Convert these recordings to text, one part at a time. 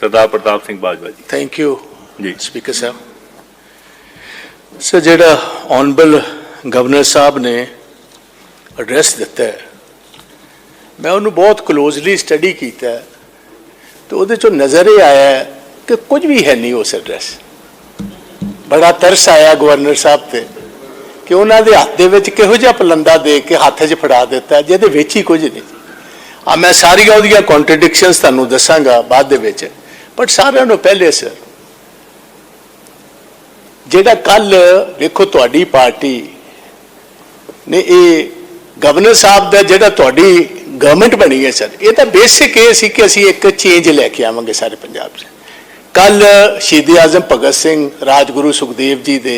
Sardar Pratap Singh Bajwa ji. Thank you ਜੀ। Speaker ਸਾਹਿਬ। Sir ਜਿਹੜਾ ਆਨਰੇਬਲ ਗਵਰਨਰ ਸਾਹਿਬ ਨੇ ਐਡਰੈਸ ਦਿੱਤਾ ਹੈ ਮੈਂ ਉਹਨੂੰ ਬਹੁਤ ਕਲੋਜ਼ਲੀ ਸਟੱਡੀ ਕੀਤਾ ਹੈ ਤੇ ਉਹਦੇ ਚੋਂ ਨਜ਼ਰ ਇਹ ਆਇਆ ਹੈ ਕਿ ਕੁਝ ਵੀ ਹੈ ਨਹੀਂ ਉਸ ਐਡਰੈਸ ਬੜਾ ਤਰਸ ਆਇਆ ਗਵਰਨਰ ਸਾਹਿਬ ਤੇ ਕਿ ਉਹਨਾਂ ਦੇ ਹੱਥ ਦੇ ਵਿੱਚ ਕਿਹੋ ਜਿਹਾ ਪਲੰਦਾ ਦੇ ਕੇ ਹੱਥ 'ਚ ਫੜਾ ਦਿੱਤਾ ਜਿਹਦੇ ਵਿੱਚ ਹੀ ਕੁਝ ਨਹੀਂ। ਆ ਮੈਂ ਸਾਰੀਆਂ ਉਹਦੀਆਂ ਕੰਟਰਡਿਕਸ਼ਨਸ ਤੁਹਾਨੂੰ ਦੱਸਾਂਗਾ ਬਾਅਦ ਦੇ ਵਿੱਚ। ਬਟ ਸਾਰਿਆਂ ਨੂੰ ਪਹਿਲੇ ਸਰ, ਜਿਹੜਾ ਕੱਲ ਵੇਖੋ ਤੁਹਾਡੀ ਪਾਰਟੀ ਨੇ ਇਹ ਗਵਰਨਰ ਸਾਹਿਬ ਦਾ ਜਿਹੜਾ ਤੁਹਾਡੀ ਗਵਰਨਮੈਂਟ ਬਣੀ ਹੈ ਸਰ, ਇਹ ਤਾਂ ਬੇਸਿਕ ਇਹ ਸੀ ਕਿ ਅਸੀਂ ਇੱਕ ਚੇਂਜ ਲੈ ਕੇ ਆਵਾਂਗੇ ਸਾਰੇ ਪੰਜਾਬ 'ਚ। ਕੱਲ ਸ਼ਹੀਦੀ ਆਜ਼ਮ ਭਗਤ ਸਿੰਘ ਰਾਜਗੁਰੂ ਸੁਖਦੇਵ ਜੀ ਦੇ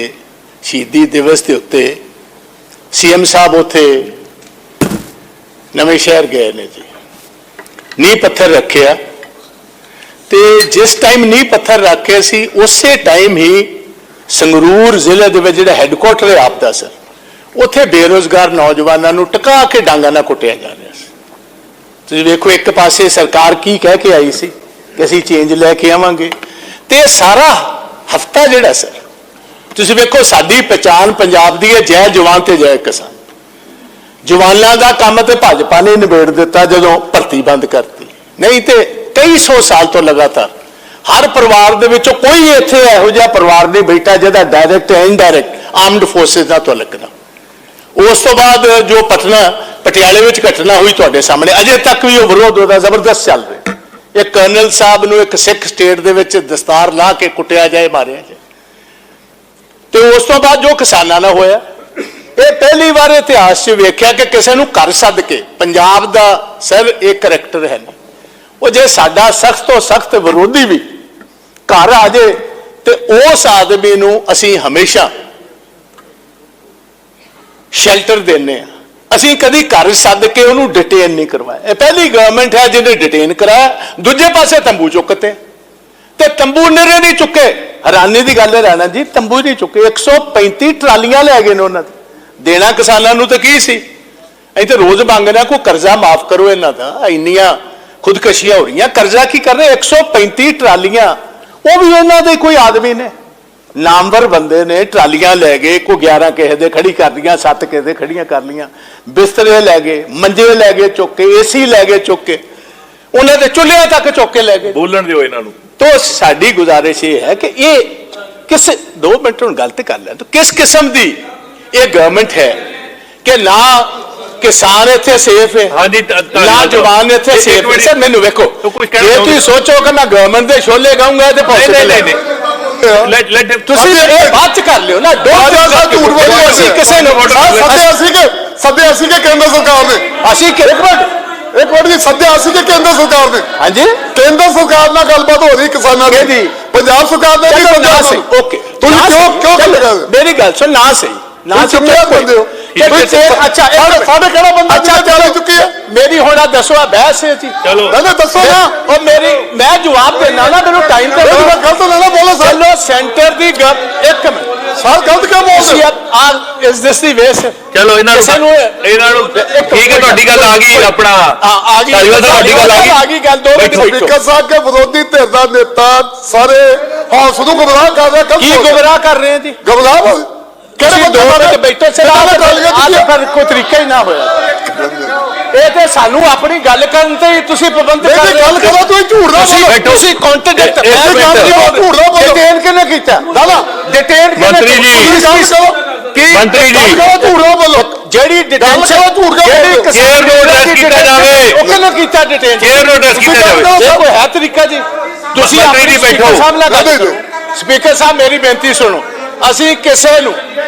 ਸ਼ਹੀਦੀ ਦਿਵਸ ਦੇ ਉੱਤੇ ਸੀਐਮ ਸਾਹਿਬ ਉੱਥੇ ਨਵੇਂ ਸ਼ਹਿਰ ਗਏ ਨੇ ਜੀ। ਨੀਂਹ ਪੱਥਰ ਰੱਖਿਆ। ਤੇ ਜਿਸ ਟਾਈਮ ਨੀਂਹ ਪੱਥਰ ਰੱਖੇ ਸੀ, ਉਸੇ ਟਾਈਮ ਹੀ ਸੰਗਰੂਰ ਜ਼ਿਲ੍ਹੇ ਦੇ ਵਿੱਚ ਜਿਹੜਾ ਹੈੱਡਕੁਆਟਰ ਹੈ ਆਪਦਾ ਸਰ, ਉੱਥੇ ਬੇਰੋਜ਼ਗਾਰ ਨੌਜਵਾਨਾਂ ਨੂੰ ਟਕਾ ਕੇ ਡਾਂਗਾ ਨਾਲ ਕੁੱਟਿਆ ਜਾ ਰਿਹਾ ਸੀ। ਤੁਸੀਂ ਵੇਖੋ, ਇੱਕ ਪਾਸੇ ਸਰਕਾਰ ਕੀ ਕਹਿ ਕੇ ਆਈ ਸੀ ਕਿ ਅਸੀਂ ਚੇਂਜ ਲੈ ਕੇ ਆਵਾਂਗੇ, ਤੇ ਇਹ ਸਾਰਾ ਹਫਤਾ ਜਿਹੜਾ ਸਰ, ਤੁਸੀਂ ਵੇਖੋ ਸਾਡੀ ਪਛਾਣ ਪੰਜਾਬ ਦੀ ਹੈ, ਜੈ ਜਵਾਨ ਤੇ ਜੈ ਕਿਸਾਨ। ਜਵਾਨਾਂ ਦਾ ਕੰਮ ਤੇ ਭਾਜਪਾ ਨੇ ਨਿਬੇੜ ਦਿੱਤਾ ਜਦੋਂ ਭਰਤੀ ਬੰਦ ਕਰਤੀ। ਨਹੀਂ ਤੇ ਕਈ ਸੌ ਸਾਲ ਤੋਂ ਲਗਾਤਾਰ। ਹਰ ਪਰਿਵਾਰ ਦੇ ਵਿੱਚੋਂ ਕੋਈ ਇੱਥੇ ਇਹੋ ਜਿਹਾ ਪਰਿਵਾਰ ਨਹੀਂ ਬੈਠਾ ਜਿਹਦਾ ਡਾਇਰੈਕਟ ਜਾਂ ਇਨਡਾਇਰੈਕਟ ਆਰਮਡ ਫੋਰਸਸ ਦਾ ਤੋਂ ਲੱਗਣਾ ਉਸ ਤੋਂ ਬਾਅਦ ਜੋ ਪਟਨਾ, ਪਟਿਆਲੇ ਵਿੱਚ ਘਟਨਾ ਹੋਈ ਤੁਹਾਡੇ ਸਾਹਮਣੇ, ਅਜੇ ਤੱਕ ਵੀ ਉਹ ਵਿਰੋਧ ਉਹਦਾ ਜ਼ਬਰਦਸਤ ਚੱਲ ਰਿਹਾ। ਇਹ ਕਰਨਲ ਸਾਹਿਬ ਨੂੰ ਇੱਕ ਸਿੱਖ ਸਟੇਟ ਦੇ ਵਿੱਚ ਦਸਤਾਰ ਲਾ ਕੇ ਕੁੱਟਿਆ ਜਾਏ, ਮਾਰਿਆ ਜਾਏ। ਤੇ ਉਸ ਤੋਂ ਬਾਅਦ ਜੋ ਕਿਸਾਨਾਂ ਨਾਲ ਹੋਇਆ, ਇਹ ਪਹਿਲੀ ਵਾਰ ਇਤਿਹਾਸ 'ਚ ਵੇਖਿਆ ਕਿ ਕਿਸੇ ਨੂੰ ਘਰ ਸੱਦ ਕੇ ਪੰਜਾਬ ਦਾ ਸਰ ਇਹ ਕਰੈਕਟਰ ਹੈ ਨਾ ਉਹ ਜੇ ਸਾਡਾ ਸਖਤ ਤੋਂ ਸਖਤ ਵਿਰੋਧੀ ਵੀ ਘਰ ਆ ਜੇ ਤੇ ਉਸ ਆਦਮੀ ਨੂੰ ਅਸੀਂ ਹਮੇਸ਼ਾ ਸ਼ੈਲਟਰ ਦਿੰਨੇ ਆ ਅਸੀਂ ਕਦੀ ਘਰ ਸੱਦ ਕੇ ਉਹਨੂੰ ਡਿਟੇਨ ਨਹੀਂ ਕਰਵਾਇਆ। ਇਹ ਪਹਿਲੀ ਗਵਰਨਮੈਂਟ ਹੈ ਜਿਹਨੇ ਡਿਟੇਨ ਕਰਾਇਆ। ਦੂਜੇ ਪਾਸੇ ਤੰਬੂ ਚੁੱਕਤੇ। ਤੇ ਤੰਬੂ ਨਰੇ ਨਹੀਂ ਚੁੱਕੇ। ਹੈਰਾਨੀ ਦੀ ਗੱਲ ਹੈ ਰਾਣਾ ਜੀ, ਤੰਬੂ ਨਹੀਂ ਚੁੱਕੇ। 135 ਟਰਾਲੀਆਂ ਲੈ ਗਏ ਨੇ ਉਹਨਾਂ ਦੇ। ਦੇਣਾ ਕਿਸਾਨਾਂ ਨੂੰ ਤਾਂ ਕੀ ਸੀ? ਅਸੀਂ ਤੇ ਰੋਜ਼ ਮੰਗਣਾ ਕੋਈ ਕਰਜ਼ਾ ਮਾਫ ਕਰੋ ਇਹਨਾਂ ਦਾ। ਇੰਨੀਆਂ ਖੁਦਕਸ਼ੀਆਂ ਹੋ ਰਹੀਆਂ। ਕਰਜ਼ਾ ਕੀ ਕਰ ਰਹੇ? 135 ਟਰਾਲੀਆਂ। ਉਹ ਵੀ ਉਹਨਾਂ ਦੇ ਕੋਈ ਆਦਮੀ ਨੇ। ਨਾਮਵਰ ਬੰਦੇ ਨੇ ਟਰਾਲੀਆਂ ਲੈ ਗਏ ਕੋਈ 11 ਕਿਸੇ ਦੇ ਖੜੀ ਕਰ ਲੀਆਂ 7 ਕਿਸੇ ਦੇ ਖੜੀਆਂ ਕਰ ਲੀਆਂ ਬਿਸਤਰੇ ਲੈ ਗਏ ਮੰਜੇ ਲੈ ਗਏ ਚੁੱਕ ਕੇ ਏਸੀ ਲੈ ਗਏ ਚੁੱਕ ਕੇ। ਉਹਨਾਂ ਦੇ ਚੁੱਲ੍ਹਿਆਂ ਤੱਕ ਚੁੱਕ ਕੇ ਲੈ ਗਏ। ਬੋਲਣ ਦਿਓ ਇਹਨਾਂ ਨੂੰ। ਤੋ ਸਾਡੀ ਗੁਜ਼ਾਰਿਸ਼ ਇਹ ਹੈ ਕਿ ਇਹ ਕਿਸ 2 ਮਿੰਟ ਹੁਣ ਗਲਤ ਕਰ ਲਿਆ। ਤਾਂ ਕਿਸ ਕਿਸਮ ਦੀ ਇਹ ਗਵਰਨਮੈਂਟ ਹੈ ਕਿ ਨਾ ਕਿਸਾਨ ਇੱਥੇ ਸੇਫ ਹੈ ਹਾਂਜੀ, ਤ- ਤ- ਨਾ ਜਵਾਨ ਇੱਥੇ ਸੇਫ ਹੈ। ਸਰ ਮੈਨੂੰ ਵੇਖੋ। ਜੇ ਤੁਸੀਂ ਸੋਚੋ ਕਿ ਮੈਂ ਗਵਰਨਮੈਂਟ ਦੇ ਛੋਲੇ ਗਾਉਂਗਾ ਤੇ possible ਨਹੀਂ ਲੈਟ ਲੈਟ ਤੁਸੀਂ ਇਹ ਚ ਕਰ ਲਿਓ ਨਾ। ਡੋਂਟ ਝੂਠ ਬੋਲੋ ਅਸੀਂ ਕਿਸੇ ਨੂੰ ਸੱਦੇ ਅਸੀਂ ਕਿ ਸੱਦੇ ਅਸੀਂ ਕਿ ਕੇਂਦਰ ਸਰਕਾਰ ਨੇ। ਅਸੀਂ ਕਿ ਇੱਕ ਮਿੰਟ। ਇੱਕ ਮਿੰਟ ਜੀ ਸੱਦੇ ਅਸੀਂ ਕਿ ਕੇਂਦਰ ਸਰਕਾਰ ਨੇ। ਹਾਂਜੀ। ਕੇਂਦਰ ਸਰਕਾਰ ਨਾਲ ਗੱਲਬਾਤ ਹੋ ਰਹੀ ਕਿਸਾਨਾਂ ਦੀ? ਪੰਜਾਬ ਸਰਕਾਰ ਨੇ ਵੀ ਪੰਜਾਬ ਸਹੀ। ਓਕੇ। ਤੁਸੀਂ ਕਿਉਂ ਕਿਉਂ ਗੱਲ ਮੇਰੀ ਗੱਲ ਸੁਣ ਨਾ ਸਹੀ। ਨਾ ਤੁਸੀਂ ਚੁੱਕਿਆ ਬੰਦੇ ਹੋ? ਕਿ ਕੋਈ ਤੇਰ ਅੱਛਾ ਇੱਕ ਸਾਡੇ ਕਿਹੜਾ ਬੰਦਾ ਅੱਛਾ ਚੱਲ। ਚੁੱਕੀ ਹੈ ਮੇਰੀ ਹੁਣ ਆ ਦੱਸੋ ਆ ਬਹਿਸ ਹੈ ਜੀ। ਚਲੋ। ਨਾ ਨਾ ਦੱਸੋ ਨਾ। ਉਹ ਮੇਰੀ ਮੈਂ ਜਵਾਬ ਦੇਣਾ ਨਾ ਮੈਨੂੰ ਟਾਈਮ ਤੇ ਮੇਰੀ ਗੱਲ ਗਲਤ ਨਾ ਨਾ ਬੋਲੋ ਸਰ। ਚਲੋ ਸੈਂਟਰ ਦੀ ਗੱਲ ਇੱਕ ਮਿੰਟ। ਸਰ ਗਲਤ ਕਿਉਂ ਤੁਸੀਂ ਬੋਲਦੇ ਆ ਇਸ ਦਿਸ ਦੀ ਵੇਸ ਚਲੋ ਇਹਨਾਂ ਕਿਸੇ ਨੂੰ ਨੂੰ ਇਹ- ਇਹਨਾਂ ਨੂੰ ਇੱਕ ਠੀਕ ਹੈ ਤੁਹਾਡੀ ਗੱਲ ਆ ਗਈ ਆਪਣਾ ਆ ਆ ਗਈ। ਧਾਲੀਵਾਲ ਸਾਹਿਬ, ਤੁਹਾਡੀ ਗੱਲ ਆ ਗਈ। ਆ ਗਈ ਗੱਲ ਦੋ ਮਿੰਟ ਬੈਠੋ। ਸਪੀਕਰ ਸਾਹਿਬ ਕੇ ਵਿਰੋਧੀ ਧਿਰ ਦਾ ਨੇਤਾ ਸਾਰੇ ਹੌਸ ਨੂੰ ਗੁੰਮਰਾਹ ਕਰ ਰਿਹਾ ਕੀ ਗੁਬਰਾਹ ਕਰ ਰਹੇ ਜੀ? ਗੁੰਮਰਾਹ ਦੋ ਬੈਠੋ ਕੀਤੀ ਹੈ? ਫਿਰ ਕੋਈ ਤਰੀਕਾ ਹੀ ਨਾ ਹੋਇਆ ਇਹ ਤੇ ਸਾਨੂੰ ਆਪਣੀ ਗੱਲ ਕਰਨ ਤੇ ਹੀ ਤੁਸੀਂ ਪਾਬੰਦ ਨਹੀਂ, ਕਰ ਨਹੀਂ, ਰਹੇ ਹੋ ਗੱਲ ਕਰੋ, ਤੁਸੀਂ ਝੂਠ ਨਾ ਤੁਸੀਂ- ਬੋਲੋ। ਤੁਸੀਂ ਕੰਟਰਡਿਕਟ ਇੱਕ ਮੈਂ ਮਿੰਟ। ਗੱਲ ਨਹੀਂ ਬੋਲ ਝੂਠ ਨਾ ਬੋਲੋ। ਡਿਟੇਨ ਕਿਹਨੇ ਕੀਤਾ ਦਾਦਾ ਡਿਟੇਨ ਕਿਹਨੇ ਮੰਤਰੀ ਜੀ। ਤੁਸੀਂ ਕੀ ਮੰਤਰੀ ਜੀ। ਝੂਠ ਨਾ ਬੋਲੋ ਜਿਹੜੀ ਝੂਠ ਜਿਹੜੀ ਕੀਤਾ ਜਾਵੇ। ਉਹ ਕੀਤਾ ਡਿਟੇਨ ਕੀਤਾ ਜਾਵੇ। ਇਹ ਕੋਈ ਹੈ ਤਰੀਕਾ ਜੀ ਆਪਣੀ ਬੈਠੋ। ਸਪੀਕਰ ਸਾਹਿਬ ਮੇਰੀ ਬੇਨਤੀ ਸੁਣੋ ਅਸੀਂ ਕਿਸੇ ਨੂੰ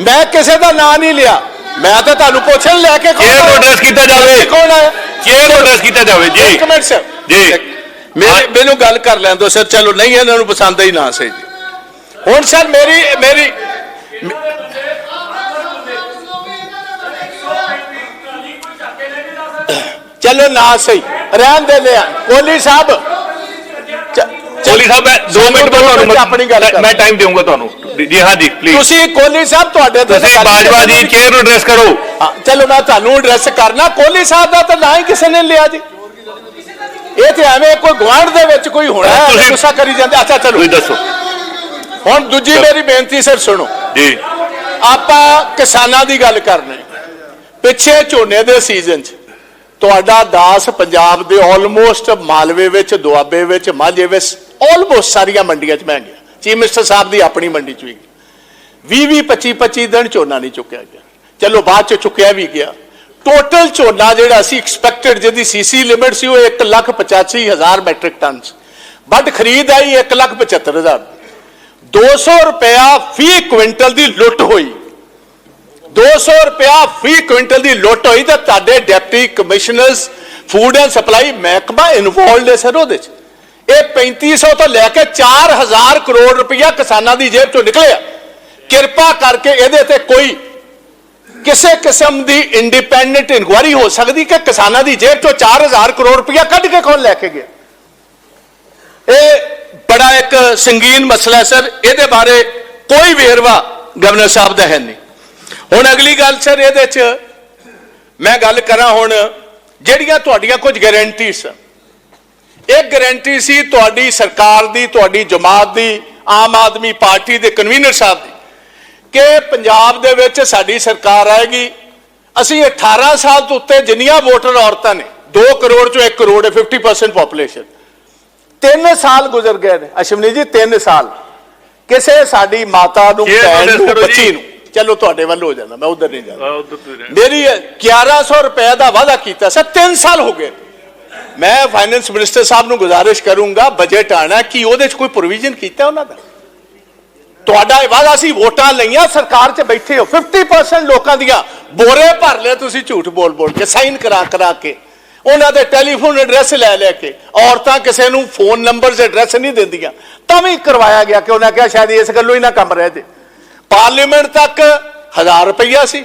ਮੈਂ ਕਿਸੇ ਦਾ ਨਾਂ ਨਹੀਂ ਲਿਆ। ਮੈਂ ਤਾਂ ਤੁਹਾਨੂੰ ਪੁੱਛਣ ਲੈ ਕੇ ਚੇਅਰ ਨੂੰ address ਕੀਤਾ ਜਾਵੇ। ਕੌਣ ਆਇਆ ਚੇਅਰ ਨੂੰ address ਕੀਤਾ ਜਾਵੇ ਜੀ। ਇੱਕ ਮਿੰਟ ਸਰ ਜੀ। ਮੇਰੇ ਮੈਨੂੰ ਗੱਲ ਕਰ ਲੈਣ ਦਿਓ ਸਰ ਚਲੋ ਨਹੀਂ ਇਹਨਾਂ ਨੂੰ ਪਸੰਦ ਹੀ ਨਾ ਸਹੀ। ਜੀ ਹੁਣ ਸਰ ਮੇਰੀ ਮੇਰੀ ਚਲੋ ਨਾ ਸਹੀ। ਰਹਿਣ ਦੇ ਲਿਆ ਕੋਹਲੀ ਸਾਹਿਬ। ਕੋਲੀ ਸਾਹਿਬ ਮੈਂ 2 ਮਿੰਟ ਬਾਅਦ ਤੁਹਾਨੂੰ। ਮੈਂ ਟਾਈਮ ਦੇਵਾਂਗਾ ਤੁਹਾਨੂੰ। ਜੀ ਹਾਂ ਜੀ ਪਲੀਜ਼ ਤੁਸੀਂ ਕੋਹਲੀ ਸਾਹਿਬ ਤੁਹਾਡੇ ਤੇ ਤੁਸੀਂ ਬਾਜਵਾ ਜੀ ਚੇਅਰ ਨੂੰ ਐਡਰੈਸ ਕਰੋ। ਚਲੋ ਮੈਂ ਤੁਹਾਨੂੰ ਐਡਰੈਸ ਕਰਨਾ। ਕੋਹਲੀ ਸਾਹਿਬ ਦਾ ਤਾਂ ਨਾ ਹੀ ਕਿਸੇ ਨੇ ਲਿਆ ਜੀ। ਇਹ ਤੇ ਐਵੇਂ ਕੋਈ ਗਵਾਂਢ ਦੇ ਵਿੱਚ ਕੋਈ ਹੋਣਾ ਤੁਸੀਂ- ਗੁੱਸਾ ਕਰੀ ਜਾਂਦੇ। ਅੱਛਾ ਚਲੋ। ਤੁਸੀਂ ਦੱਸੋ। ਹੁਣ ਦੂਜੀ ਮੇਰੀ ਬੇਨਤੀ ਸਰ ਸੁਣੋ। ਜੀ। ਆਪਾਂ ਕਿਸਾਨਾਂ ਦੀ ਗੱਲ ਕਰਨੇ। ਪਿੱਛੇ ਝੋਨੇ ਦੇ ਸੀਜ਼ਨ 'ਚ ਤੁਹਾਡਾ ਦਾਸ ਪੰਜਾਬ ਦੇ ਆਲਮੋਸਟ ਮਾਲਵੇ ਵਿੱਚ ਦੁਆਬੇ ਵਿੱਚ ਮਾਝੇ ਵਿੱਚ ਆਲਮੋਸਟ ਸਾਰੀਆਂ ਮੰਡੀਆਂ 'ਚ ਮੈਂ ਗਿਆ। ਚੀਫ ਮਿਨਿਸਟਰ ਸਾਹਿਬ ਦੀ ਆਪਣੀ ਮੰਡੀ 'ਚ ਵੀ ਗਿਆ 20 20 25 25 ਦਿਨ ਝੋਨਾ ਨਹੀਂ ਚੁੱਕਿਆ ਗਿਆ। ਚਲੋ ਬਾਅਦ 'ਚ ਚੁੱਕਿਆ ਵੀ ਗਿਆ। ਟੋਟਲ ਝੋਨਾ ਜਿਹੜਾ ਸੀ ਐਕਸਪੈਕਟਡ ਜਿਹਦੀ ਸੀਸੀ ਲਿਮਿਟ ਸੀ ਉਹ 1 ਲੱਖ 85 ਹਜ਼ਾਰ ਮੈਟ੍ਰਿਕ ਟਨ ਸੀ ਬਟ ਖਰੀਦ ਆਈ 1 ਲੱਖ 75 ਹਜ਼ਾਰ। 200 ਰੁਪਇਆ ਫੀ ਕੁਇੰਟਲ ਦੀ ਲੁੱਟ ਹੋਈ। 200 ਰੁਪਇਆ ਫੀ ਕੁਇੰਟਲ ਦੀ ਲੁੱਟ ਹੋਈ ਤਾਂ ਤੁਹਾਡੇ deputy commissioners, food and supply ਮਹਿਕਮਾ ਇਨਵੋਲਡ ਹੈ ਸਰ ਉਹਦੇ ਚ। ਇਹ 3500 ਤੋਂ ਲੈ ਕੇ 4000 ਕਰੋੜ ਰੁਪਇਆ ਕਿਸਾਨਾਂ ਦੀ ਜੇਬ ਚੋਂ ਨਿਕਲਿਆ ਕਿਰਪਾ ਕਰਕੇ ਇਹਦੇ ਤੇ ਕੋਈ ਕਿਸੇ ਕਿਸਮ ਦੀ ਇੰਡੀਪੈਂਡੈਂਟ ਇਨਕੁਆਇਰੀ ਹੋ ਸਕਦੀ ਕਿ ਕਿਸਾਨਾਂ ਦੀ ਜੇਬ ਚੋਂ 4000 ਕਰੋੜ ਰੁਪਇਆ ਕੱਢ ਕੇ ਕੌਣ ਲੈ ਕੇ ਗਿਆ? ਇਹ ਬੜਾ ਇੱਕ ਸੰਗੀਨ ਮਸਲਾ ਸਰ। ਇਹਦੇ ਬਾਰੇ ਕੋਈ ਵੇਰਵਾ ਗਵਰਨਰ ਸਾਹਿਬ ਦਾ ਹੈ ਨਹੀਂ। ਹੁਣ ਅਗਲੀ ਗੱਲ ਸਰ, ਇਹਦੇ ਚ ਮੈਂ ਗੱਲ ਕਰਾਂ ਹੁਣ ਜਿਹੜੀਆਂ ਤੁਹਾਡੀਆਂ ਕੁਝ ਗਾਰੰਟੀ ਇੱਕ ਗਾਰੰਟੀ ਸੀ ਤੁਹਾਡੀ ਸਰਕਾਰ ਦੀ ਤੁਹਾਡੀ ਜਮਾਤ ਦੀ ਆਮ ਆਦਮੀ ਪਾਰਟੀ ਦੇ ਕਨਵੀਨਰ ਸਾਹਿਬ ਦੀ ਕਿ ਪੰਜਾਬ ਦੇ ਵਿੱਚ ਸਾਡੀ ਸਰਕਾਰ ਆਏਗੀ। ਅਸੀਂ 18 ਸਾਲ ਤੋਂ ਉੱਤੇ ਜਿੰਨੀਆਂ ਵੋਟਰ ਔਰਤਾਂ ਨੇ 2 ਕਰੋੜ ਚੋਂ 1 ਕਰੋੜ ਹੈ 50% ਪੋਪੂਲੇਸ਼ਨ ਤਿੰਨ ਸਾਲ ਗੁਜ਼ਰ ਗਏ ਨੇ। ਅਸ਼ਵਨੀ ਜੀ ਤਿੰਨ ਸਾਲ। ਕਿਸੇ ਸਾਡੀ ਮਾਤਾ ਨੂੰ ਇਹ ਭੈਣ ਨੂੰ। ਬੱਚੀ ਨੂੰ। ਚਲੋ ਤੁਹਾਡੇ ਵੱਲ ਹੋ ਜਾਣਾ ਮੈਂ ਉਧਰ ਨਹੀਂ ਜਾਣਾ ਮੇਰੀ 1100 ਰੁਪਏ ਦਾ ਵਾਅਦਾ ਕੀਤਾ ਸਰ 3 ਸਾਲ ਹੋ ਗਏ ਮੈਂ ਫਾਈਨੈਂਸ ਮਿਨਿਸਟਰ ਸਾਹਿਬ ਨੂੰ ਗੁਜ਼ਾਰਿਸ਼ ਕਰੂੰਗਾ ਬਜਟ ਆਣਾ, ਕਿ ਉਹਦੇ 'ਚ ਕੋਈ ਪ੍ਰੋਵੀਜ਼ਨ ਕੀਤਾ ਉਹਨਾਂ ਦਾ? ਤੁਹਾਡਾ ਇਹ ਵਾਅਦਾ ਸੀ, ਵੋਟਾਂ ਲਈਆਂ, ਸਰਕਾਰ 'ਚ ਬੈਠੇ ਹੋ 50% ਲੋਕਾਂ ਦੀਆਂ, ਬੋਰੇ ਭਰ ਲਏ ਤੁਸੀਂ ਝੂਠ ਬੋਲ ਬੋਲ ਕੇ ਸਾਈਨ ਕਰਾ ਕਰਾ ਕੇ, ਉਹਨਾਂ ਦੇ ਟੈਲੀਫੋਨ ਐਡਰੈਸ ਲੈ ਲੈ ਕੇ, ਔਰਤਾਂ ਕਿਸੇ ਨੂੰ ਫੋਨ ਨੰਬਰਸ ਐਡਰੈਸ ਨਹੀਂ ਦਿੰਦੀਆਂ, ਤਾਂ ਵੀ ਕਰਵਾਇਆ ਗਿਆ ਕਿ ਉਹਨਾਂ ਕਿਹਾ ਸ਼ਾਇਦ ਇਸ ਗੱਲੋਂ ਹੀ ਨਾ ਕੰਮ ਰਹਿ ਜੇ। ਪਾਰਲੀਮੈਂਟ ਤੱਕ 1000 ਰੁਪਈਆ ਸੀ।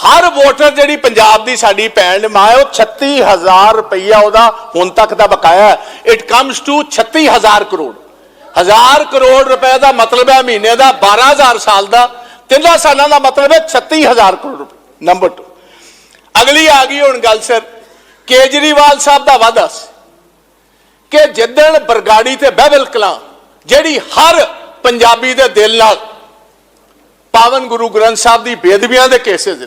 ਹਰ ਵੋਟਰ ਜਿਹੜੀ ਪੰਜਾਬ ਦੀ ਸਾਡੀ ਭੈਣ ਮਾਂ ਹੈ, ਉਹ 36000 ਰੁਪਈਆ ਉਹਦਾ ਹੁਣ ਤੱਕ ਦਾ ਬਕਾਇਆ ਇਟ ਕਮਸ ਟੂ 36000 ਕਰੋੜ। ਹਜ਼ਾਰ ਕਰੋੜ ਰੁਪਏ ਦਾ ਮਤਲਬ ਹੈ ਮਹੀਨੇ ਦਾ 12000 ਸਾਲ ਦਾ। ਤਿੰਨਾਂ ਸਾਲਾਂ ਦਾ ਮਤਲਬ ਹੈ 36000 ਕਰੋੜ ਰੁਪਏ ਨੰਬਰ 2 ਅਗਲੀ ਆ ਗਈ ਹੁਣ ਗੱਲ ਸਰ ਕੇਜਰੀਵਾਲ ਸਾਹਿਬ ਦਾ ਵਾਅਦਾ ਸੀ ਕਿ ਜਿੱਦਣ ਬਰਗਾੜੀ ਤੇ ਬਹਿਬਲ ਕਲਾਂ, ਜਿਹੜੀ ਹਰ ਪੰਜਾਬੀ ਦੇ ਦਿਲ ਨਾਲ ਪਾਵਨ ਗੁਰੂ ਗ੍ਰੰਥ ਸਾਹਿਬ ਦੀ ਬੇਦਬੀਆਂ ਦੇ ਕੇਸਿਸ ਨੇ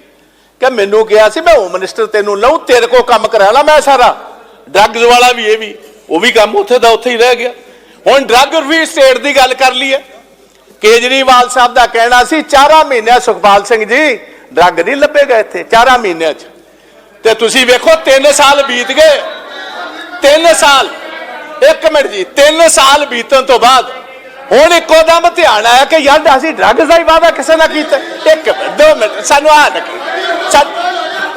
ਕਿ ਮੈਨੂੰ ਕਿਹਾ ਸੀ, ਮੈਂ ਹੋਮ ਮਿਨਿਸਟਰ ਤੈਨੂੰ ਲਊ, ਤੇਰੇ ਕੋ ਕੰਮ ਕਰਾ ਲਾ ਮੈਂ ਸਾਰਾ। ਡਰੱਗਸ ਵਾਲਾ ਵੀ ਇਹ ਵੀ, ਉਹ ਵੀ ਕੰਮ ਉੱਥੇ ਦਾ ਉੱਥੇ ਹੀ ਰਹਿ ਗਿਆ। ਹੁਣ ਡਰੱਗ ਰਿਵੀ ਸਟੇਟ ਦੀ ਗੱਲ ਕਰ ਲਈਏ। ਕੇਜਰੀਵਾਲ ਸਾਹਿਬ ਦਾ ਕਹਿਣਾ ਸੀ 4 ਮਹੀਨਿਆਂ ਸੁਖਪਾਲ ਸਿੰਘ ਜੀ ਡਰੱਗ ਨਹੀਂ ਲੱਭੇਗਾ ਇੱਥੇ 4 ਮਹੀਨਿਆਂ 'ਚ। ਤੇ ਤੁਸੀਂ ਵੇਖੋ 3 ਸਾਲ ਬੀਤ ਗਏ। 3 ਸਾਲ, ਇੱਕ ਮਿੰਟ ਜੀ 3 ਸਾਲ ਬੀਤਣ ਤੋਂ ਬਾਅਦ ਹੁਣ ਇੱਕੋ ਦਮ ਧਿਆਨ ਆਇਆ ਕਿ ਯਾਰ ਅਸੀਂ ਡਰੱਗਸ ਦਾ ਹੀ ਵਾਅਦਾ ਕਿਸੇ ਨਾਲ ਕੀਤਾ। ਇੱਕ ਮਿੰਟ, ਦੋ ਮਿੰਟ, ਸਾਨੂੰ ਆ ਲੱਗੇ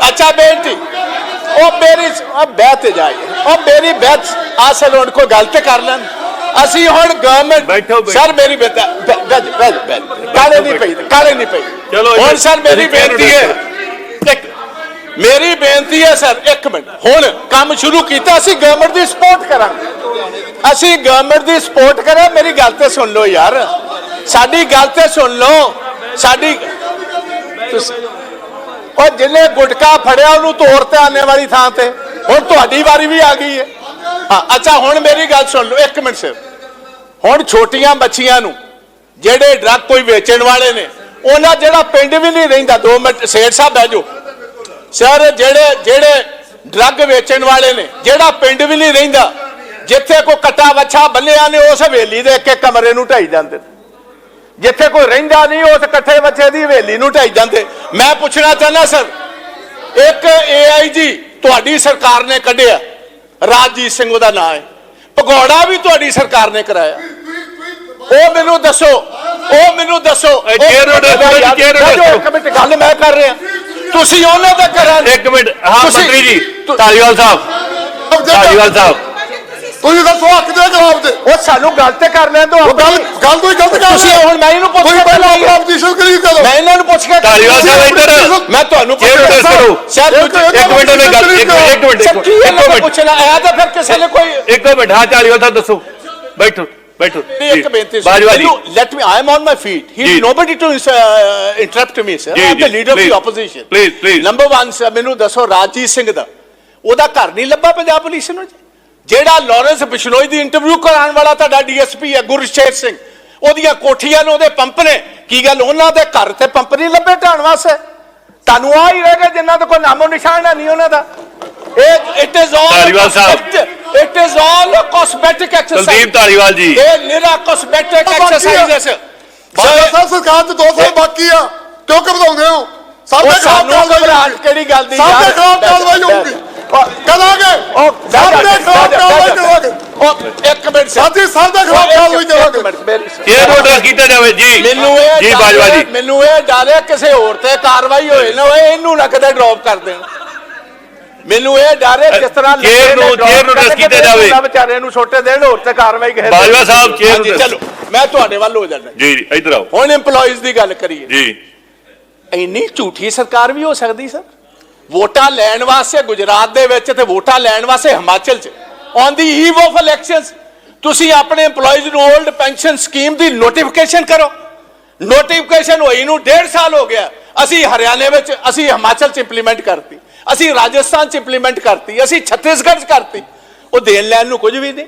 ਅੱਛਾ ਬੇਨਤੀ। ਉਹ ਮੇਰੀ ਉਹ ਬਹਿ ਤੇ ਜਾਈ ਉਹ ਮੇਰੀ ਬਹਿਤ ਅਸਲ ਹੁਣ ਕੋਈ ਗੱਲ ਤੇ ਕਰ ਲੈਣ। ਅਸੀਂ ਹੁਣ ਗਵਰਨਮੈਂਟ। ਸਰ ਮੇਰੀ ਬੇਟਾ ਬੈਠ ਬੈਠ ਬੈਠ ਕਾਲੇ ਨਹੀਂ ਪਈ ਕਾਲੇ ਨਹੀਂ ਪਈ। ਚਲੋ ਜੀ, ਹੁਣ ਸਰ ਮੇਰੀ ਤੁਸੀਂ ਕਹਿ ਰਹੇ ਬੇਨਤੀ ਹੈ ਮੇਰੀ ਬੇਨਤੀ ਹੈ ਸਰ ਇੱਕ ਮਿੰਟ। ਹੁਣ ਕੰਮ ਸ਼ੁਰੂ ਕੀਤਾ ਅਸੀਂ ਗਵਰਨਮੈਂਟ ਦੀ ਸਪੋਰਟ ਕਰਾਂਗੇ। ਅਸੀਂ ਗਵਰਨਮੈਂਟ ਦੀ ਸਪੋਰਟ ਕਰਾਂ ਮੇਰੀ ਗੱਲ ਤੇ ਸੁਣ ਲਓ ਯਾਰ। ਸਾਡੀ ਗੱਲ ਤੇ ਸੁਣ ਲਓ। ਸਾਡੀ ਉਹ ਜਿਹਨੇ ਗੁਟਕਾ ਫੜਿਆ, ਉਹਨੂੰ ਤੋੜ ਤੇ ਆਨੇ ਵਾਲੀ ਥਾਂ ਤੇ। ਹੁਣ ਤੁਹਾਡੀ ਵਾਰੀ ਵੀ ਆ ਗਈ ਹੈ ਹਾਂ, ਅੱਛਾ, ਹੁਣ ਮੇਰੀ ਗੱਲ ਸੁਣ ਲਓ, ਇੱਕ ਮਿੰਟ ਸਿਰ। ਹੁਣ ਛੋਟੀਆਂ ਬੱਚੀਆਂ ਨੂੰ, ਜਿਹੜੇ ਡਰੱਗ ਕੋਈ ਵੇਚਣ ਵਾਲੇ ਨੇ, ਉਹਨਾਂ ਜਿਹੜਾ ਪਿੰਡ ਵੀ ਨਹੀਂ ਰਹਿੰਦਾ 2 ਮਿੰਟ, ਸੇਠ ਸਾਹਿਬ ਬਹਿ ਜਾਓ। ਸਰ, ਜਿਹੜੇ ਜਿਹੜੇ ਡਰੱਗ ਵੇਚਣ ਵਾਲੇ ਨੇ, ਜਿਹੜਾ ਪਿੰਡ ਵੀ ਨਹੀਂ ਰਹਿੰਦਾ, ਜਿੱਥੇ ਕੋਈ ਕੱਟਾ ਵੱਛਾ ਬੰਨਿਆ ਨੇ, ਉਸ ਹਵੇਲੀ ਦੇ ਇੱਕ ਇੱਕ ਕਮਰੇ ਨੂੰ ਢਾਈ ਜਾਂਦੇ ਨੇ। ਜਿੱਥੇ ਕੋਈ ਰਹਿੰਦਾ ਨਹੀਂ ਉਸ ਇਕੱਠੇ ਬੱਚੇ ਦੀ ਹਵੇਲੀ ਨੂੰ ਢਾਈ ਜਾਂਦੇ। ਮੈਂ ਪੁੱਛਣਾ ਚਾਹੁੰਦਾ ਸਰ ਇੱਕ ਏਆਈਜੀ ਤੁਹਾਡੀ ਸਰਕਾਰ ਨੇ ਕੱਢਿਆ। ਰਾਜਜੀਤ ਸਿੰਘ ਉਹਦਾ ਨਾਮ ਹੈ। ਭਗੌੜਾ ਵੀ ਤੁਹਾਡੀ ਸਰਕਾਰ ਨੇ ਕਰਾਇਆ। ਉਹ ਮੈਨੂੰ ਦੱਸੋ ਉਹ ਮੈਨੂੰ ਦੱਸੋ। ਇੱਕ। ਮਿੰਟ ਗੱਲ ਮੈਂ ਕਰ ਰਿਹਾ। ਤੁਸੀਂ ਉਹਨਾਂ ਦਾ ਕਰਾਂ ਇੱਕ ਮਿੰਟ। ਹਾਂ ਮੰਤਰੀ ਜੀ ਤੁ- ਧਾਲੀਵਾਲ ਸਾਹਿਬ। ਧਾਲੀਵਾਲ ਸਾਹਿਬ। ਤੁਸੀਂ ਦੱਸੋ ਹੱਕ ਦੇ ਜਵਾਬ ਦੇ। ਉਹ ਸਾਨੂੰ ਗੱਲ ਤੇ ਕਰ ਲੈਣ ਦਿਓ ਉਹ ਗੱਲ ਗੱਲ ਤੋਂ ਹੀ ਗਲਤ ਕਰ ਤੁਸੀਂ ਹੁਣ ਮੈਂ ਇਹਨੂੰ ਪੁੱਛ ਤੁਸੀਂ ਕੇ ਪਹਿਲਾਂ ਆਪੋਜੀਸ਼ਨ ਕਰੀ ਕਰੋ ਮੈਂ ਇਹਨਾਂ ਨੂੰ ਪੁੱਛ ਕੇ ਧਾਲੀਵਾਲ ਸਾਹਿਬ ਇੱਧਰ ਮੈਂ ਤੁਹਾਨੂੰ chair order ਕਰੋ। ਸ਼ਾਇਦ ਇੱਕ- ਤੁਸੀਂ- ਇੱਕ ਮਿੰਟ ਉਹਨੇ ਗੱਲ ਇੱਕ ਮਿੰਟ ਇੱਕ ਮਿੰਟ ਕੀ ਇੱਕ ਮਿੰਟ। ਪੁੱਛਣਾ? ਆਇਆ ਤਾਂ ਫਿਰ ਕਿਸੇ ਨੇ ਕੋਈ ਇੱਕ ਮਿੰਟ ਹਾਂ ਧਾਲੀਵਾਲ ਸਾਹਿਬ ਦੱਸੋ। ਬੈਠੋ ਬੈਠੋ। ਇੱਕ ਬੇਨਤੀ Bajwa ji. Let me I am on my feet he. Is nobody to interrupt me sir am the leader of the opposition please, please. Number 1 sir ਮੈਨੂੰ ਦੱਸੋ ਰਾਜਜੀਤ ਸਿੰਘ ਦਾ। ਉਹਦਾ ਘਰ ਨਹੀਂ ਲੱਭਾ ਪੰਜਾਬ ਪੁਲਿਸ ਨੂੰ ਜੀ? ਜਿਹੜਾ ਲਾਰੈਂਸ ਬਿਸ਼ਨੋਈ ਦੀ ਇੰਟਰਵਿਊ ਕਰਾਉਣ ਵਾਲਾ ਤੁਹਾਡਾ ਡੀਐਸਪੀ ਹੈ ਗੁਰਸ਼ੇਰ ਸਿੰਘ। ਉਹਦੀਆਂ ਕੋਠੀਆਂ ਨੇ ਉਹਦੇ ਪੰਪ ਨੇ। ਕੀ ਗੱਲ ਉਹਨਾਂ ਦੇ ਘਰ ਤੇ ਪੰਪ ਨਹੀਂ ਲੱਭੇ ਢਾਣ ਵਾਸਤੇ? ਤੁਹਾਨੂੰ ਆ ਹੀ ਰਹੇਗਾ ਜਿਨ੍ਹਾਂ ਦਾ ਕੋਈ ਨਾਮੋ ਨਿਸ਼ਾਨ ਹੈ ਨਹੀਂ ਉਹਨਾਂ ਦਾ। ਇਹ it is all. It is all cosmetic exercise Kuldeep Dhaliwal ji. ਇਹ ਨਿਰਾ ਕਾਸਮੈਟਿਕ। ਐਕਸਰਸਾਈਜ਼ ਬਾਬਾ ਸਾਹਿਬ ਸਰਕਾਰ ਚ 2 ਸਾਲ ਬਾਕੀ ਆ। ਕਿਉਂ ਘਬਰਾਉਂਦੇ ਹੋ? ਦੇ ਖਿਲਾਫ ਕਾਰਵਾਈ ਕਿਹੜੀ ਗੱਲ ਦੀ ਸਭ ਦੇ ਯਾਰ? ਖਿਲਾਫ ਕਾਰਵਾਈ ਹੋਊਗੀ। ਕਰਾਂਗੇ। ਉਹ ਸਭ ਦੇ ਖਿਲਾਫ ਕਾਰਵਾਈ ਕਰਾਂਗੇ ਉਹ ਇੱਕ ਮਿੰਟ ਸਰ। ਸਾਥੀ ਸਭ ਦੇ ਖਿਲਾਫ ਇੱਕ- ਕਾਰਵਾਈ ਇੱਕ ਕਰਾਂਗੇ ਮਿੰਟ, ਮੇਰੀ ਸੁਣੋ। ਚੇਅਰ ਆਰਡਰ ਕੀਤਾ ਜਾਵੇ ਜੀ। ਮੈਨੂੰ ਇਹ ਜੀ ਡਰ ਬਾਜਵਾ ਹੈ- ਜੀ ਮੈਨੂੰ ਇਹ ਡਰ ਹੈ ਕਿਸੇ ਹੋਰ ਤੇ ਕਾਰਵਾਈ ਹੋਏ ਨਾ ਹੋਏ ਇਹਨੂੰ ਨਾ ਕਦੇ ਡ੍ਰੌਪ ਕਰ ਦੇਣ। ਮੈਨੂੰ ਇਹ ਡਰ ਹੈ ਜਿਸ ਤਰ੍ਹਾਂ ਚੇਅਰ ਲੱਗੇ ਨੇ ਨੂੰ- drop ਚੇਅਰ ਨੂੰ ਕਰਕੇ ਕੀਤਾ ਤੇ ਜਾਵੇ। ਉਹਨਾਂ ਵਿਚਾਰੇ ਨੂੰ ਛੋਟੇ ਦੇਣ ਹੋਰ ਤੇ ਕਾਰਵਾਈ ਕਿਸੇ ਤੇ- ਬਾਜਵਾ ਸਾਹਿਬ, ਚੇਅਰ ਨੂੰ ਹਾਂਜੀ, ਚਲੋ ਮੈਂ ਤੁਹਾਡੇ ਵੱਲ ਹੋ ਜਾਣਾ ਜੀ ਜੀ, ਇੱਧਰ ਆਓ। ਹੁਣ EMPLOYEES ਦੀ ਗੱਲ ਕਰੀਏ। ਜੀ। ਇੰਨੀ ਝੂਠੀ ਸਰਕਾਰ ਵੀ ਹੋ ਸਕਦੀ ਸਰ? ਵੋਟਾਂ ਲੈਣ ਵਾਸਤੇ ਗੁਜਰਾਤ ਦੇ ਵਿੱਚ ਤੇ ਵੋਟਾਂ ਲੈਣ ਵਾਸਤੇ ਹਿਮਾਚਲ 'ਚ। On the eve of elections ਤੁਸੀਂ ਆਪਣੇ EMPLOYEES ਨੂੰ 올ਡ ਪੈਨਸ਼ਨ ਸਕੀਮ ਦੀ ਨੋਟੀਫਿਕੇਸ਼ਨ ਕਰੋ। ਨੋਟੀਫਿਕੇਸ਼ਨ ਹੋਈ ਨੂੰ ਡੇਢ ਸਾਲ ਹੋ ਗਿਆ। ਅਸੀਂ ਹਰਿਆਣੇ ਵਿੱਚ, ਅਸੀਂ ਹਿਮਾਚਲ 'ਚ ਇੰਪਲੀਮੈਂਟ ਕਰਤੀ। ਅਸੀਂ ਰਾਜਸਥਾਨ 'ਚ ਇੰਪਲੀਮੈਂਟ ਕਰਤੀ। ਅਸੀਂ ਛੱਤੀਸਗੜ੍ਹ 'ਚ ਕਰਤੀ। ਉਹ ਦੇਣ ਲੈਣ ਨੂੰ ਕੁਝ ਵੀ ਨਹੀਂ।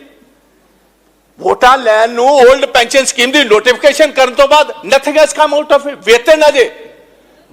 ਵੋਟਾਂ ਲੈਣ ਨੂੰ 올ਡ ਪੈਨਸ਼ਨ ਸਕੀਮ ਦੀ ਨੋਟੀਫਿਕੇਸ਼ਨ ਕਰਨ ਤੋਂ ਬਾਅਦ nothing has come out of it ਵੇਤਨ ਅਜੇ।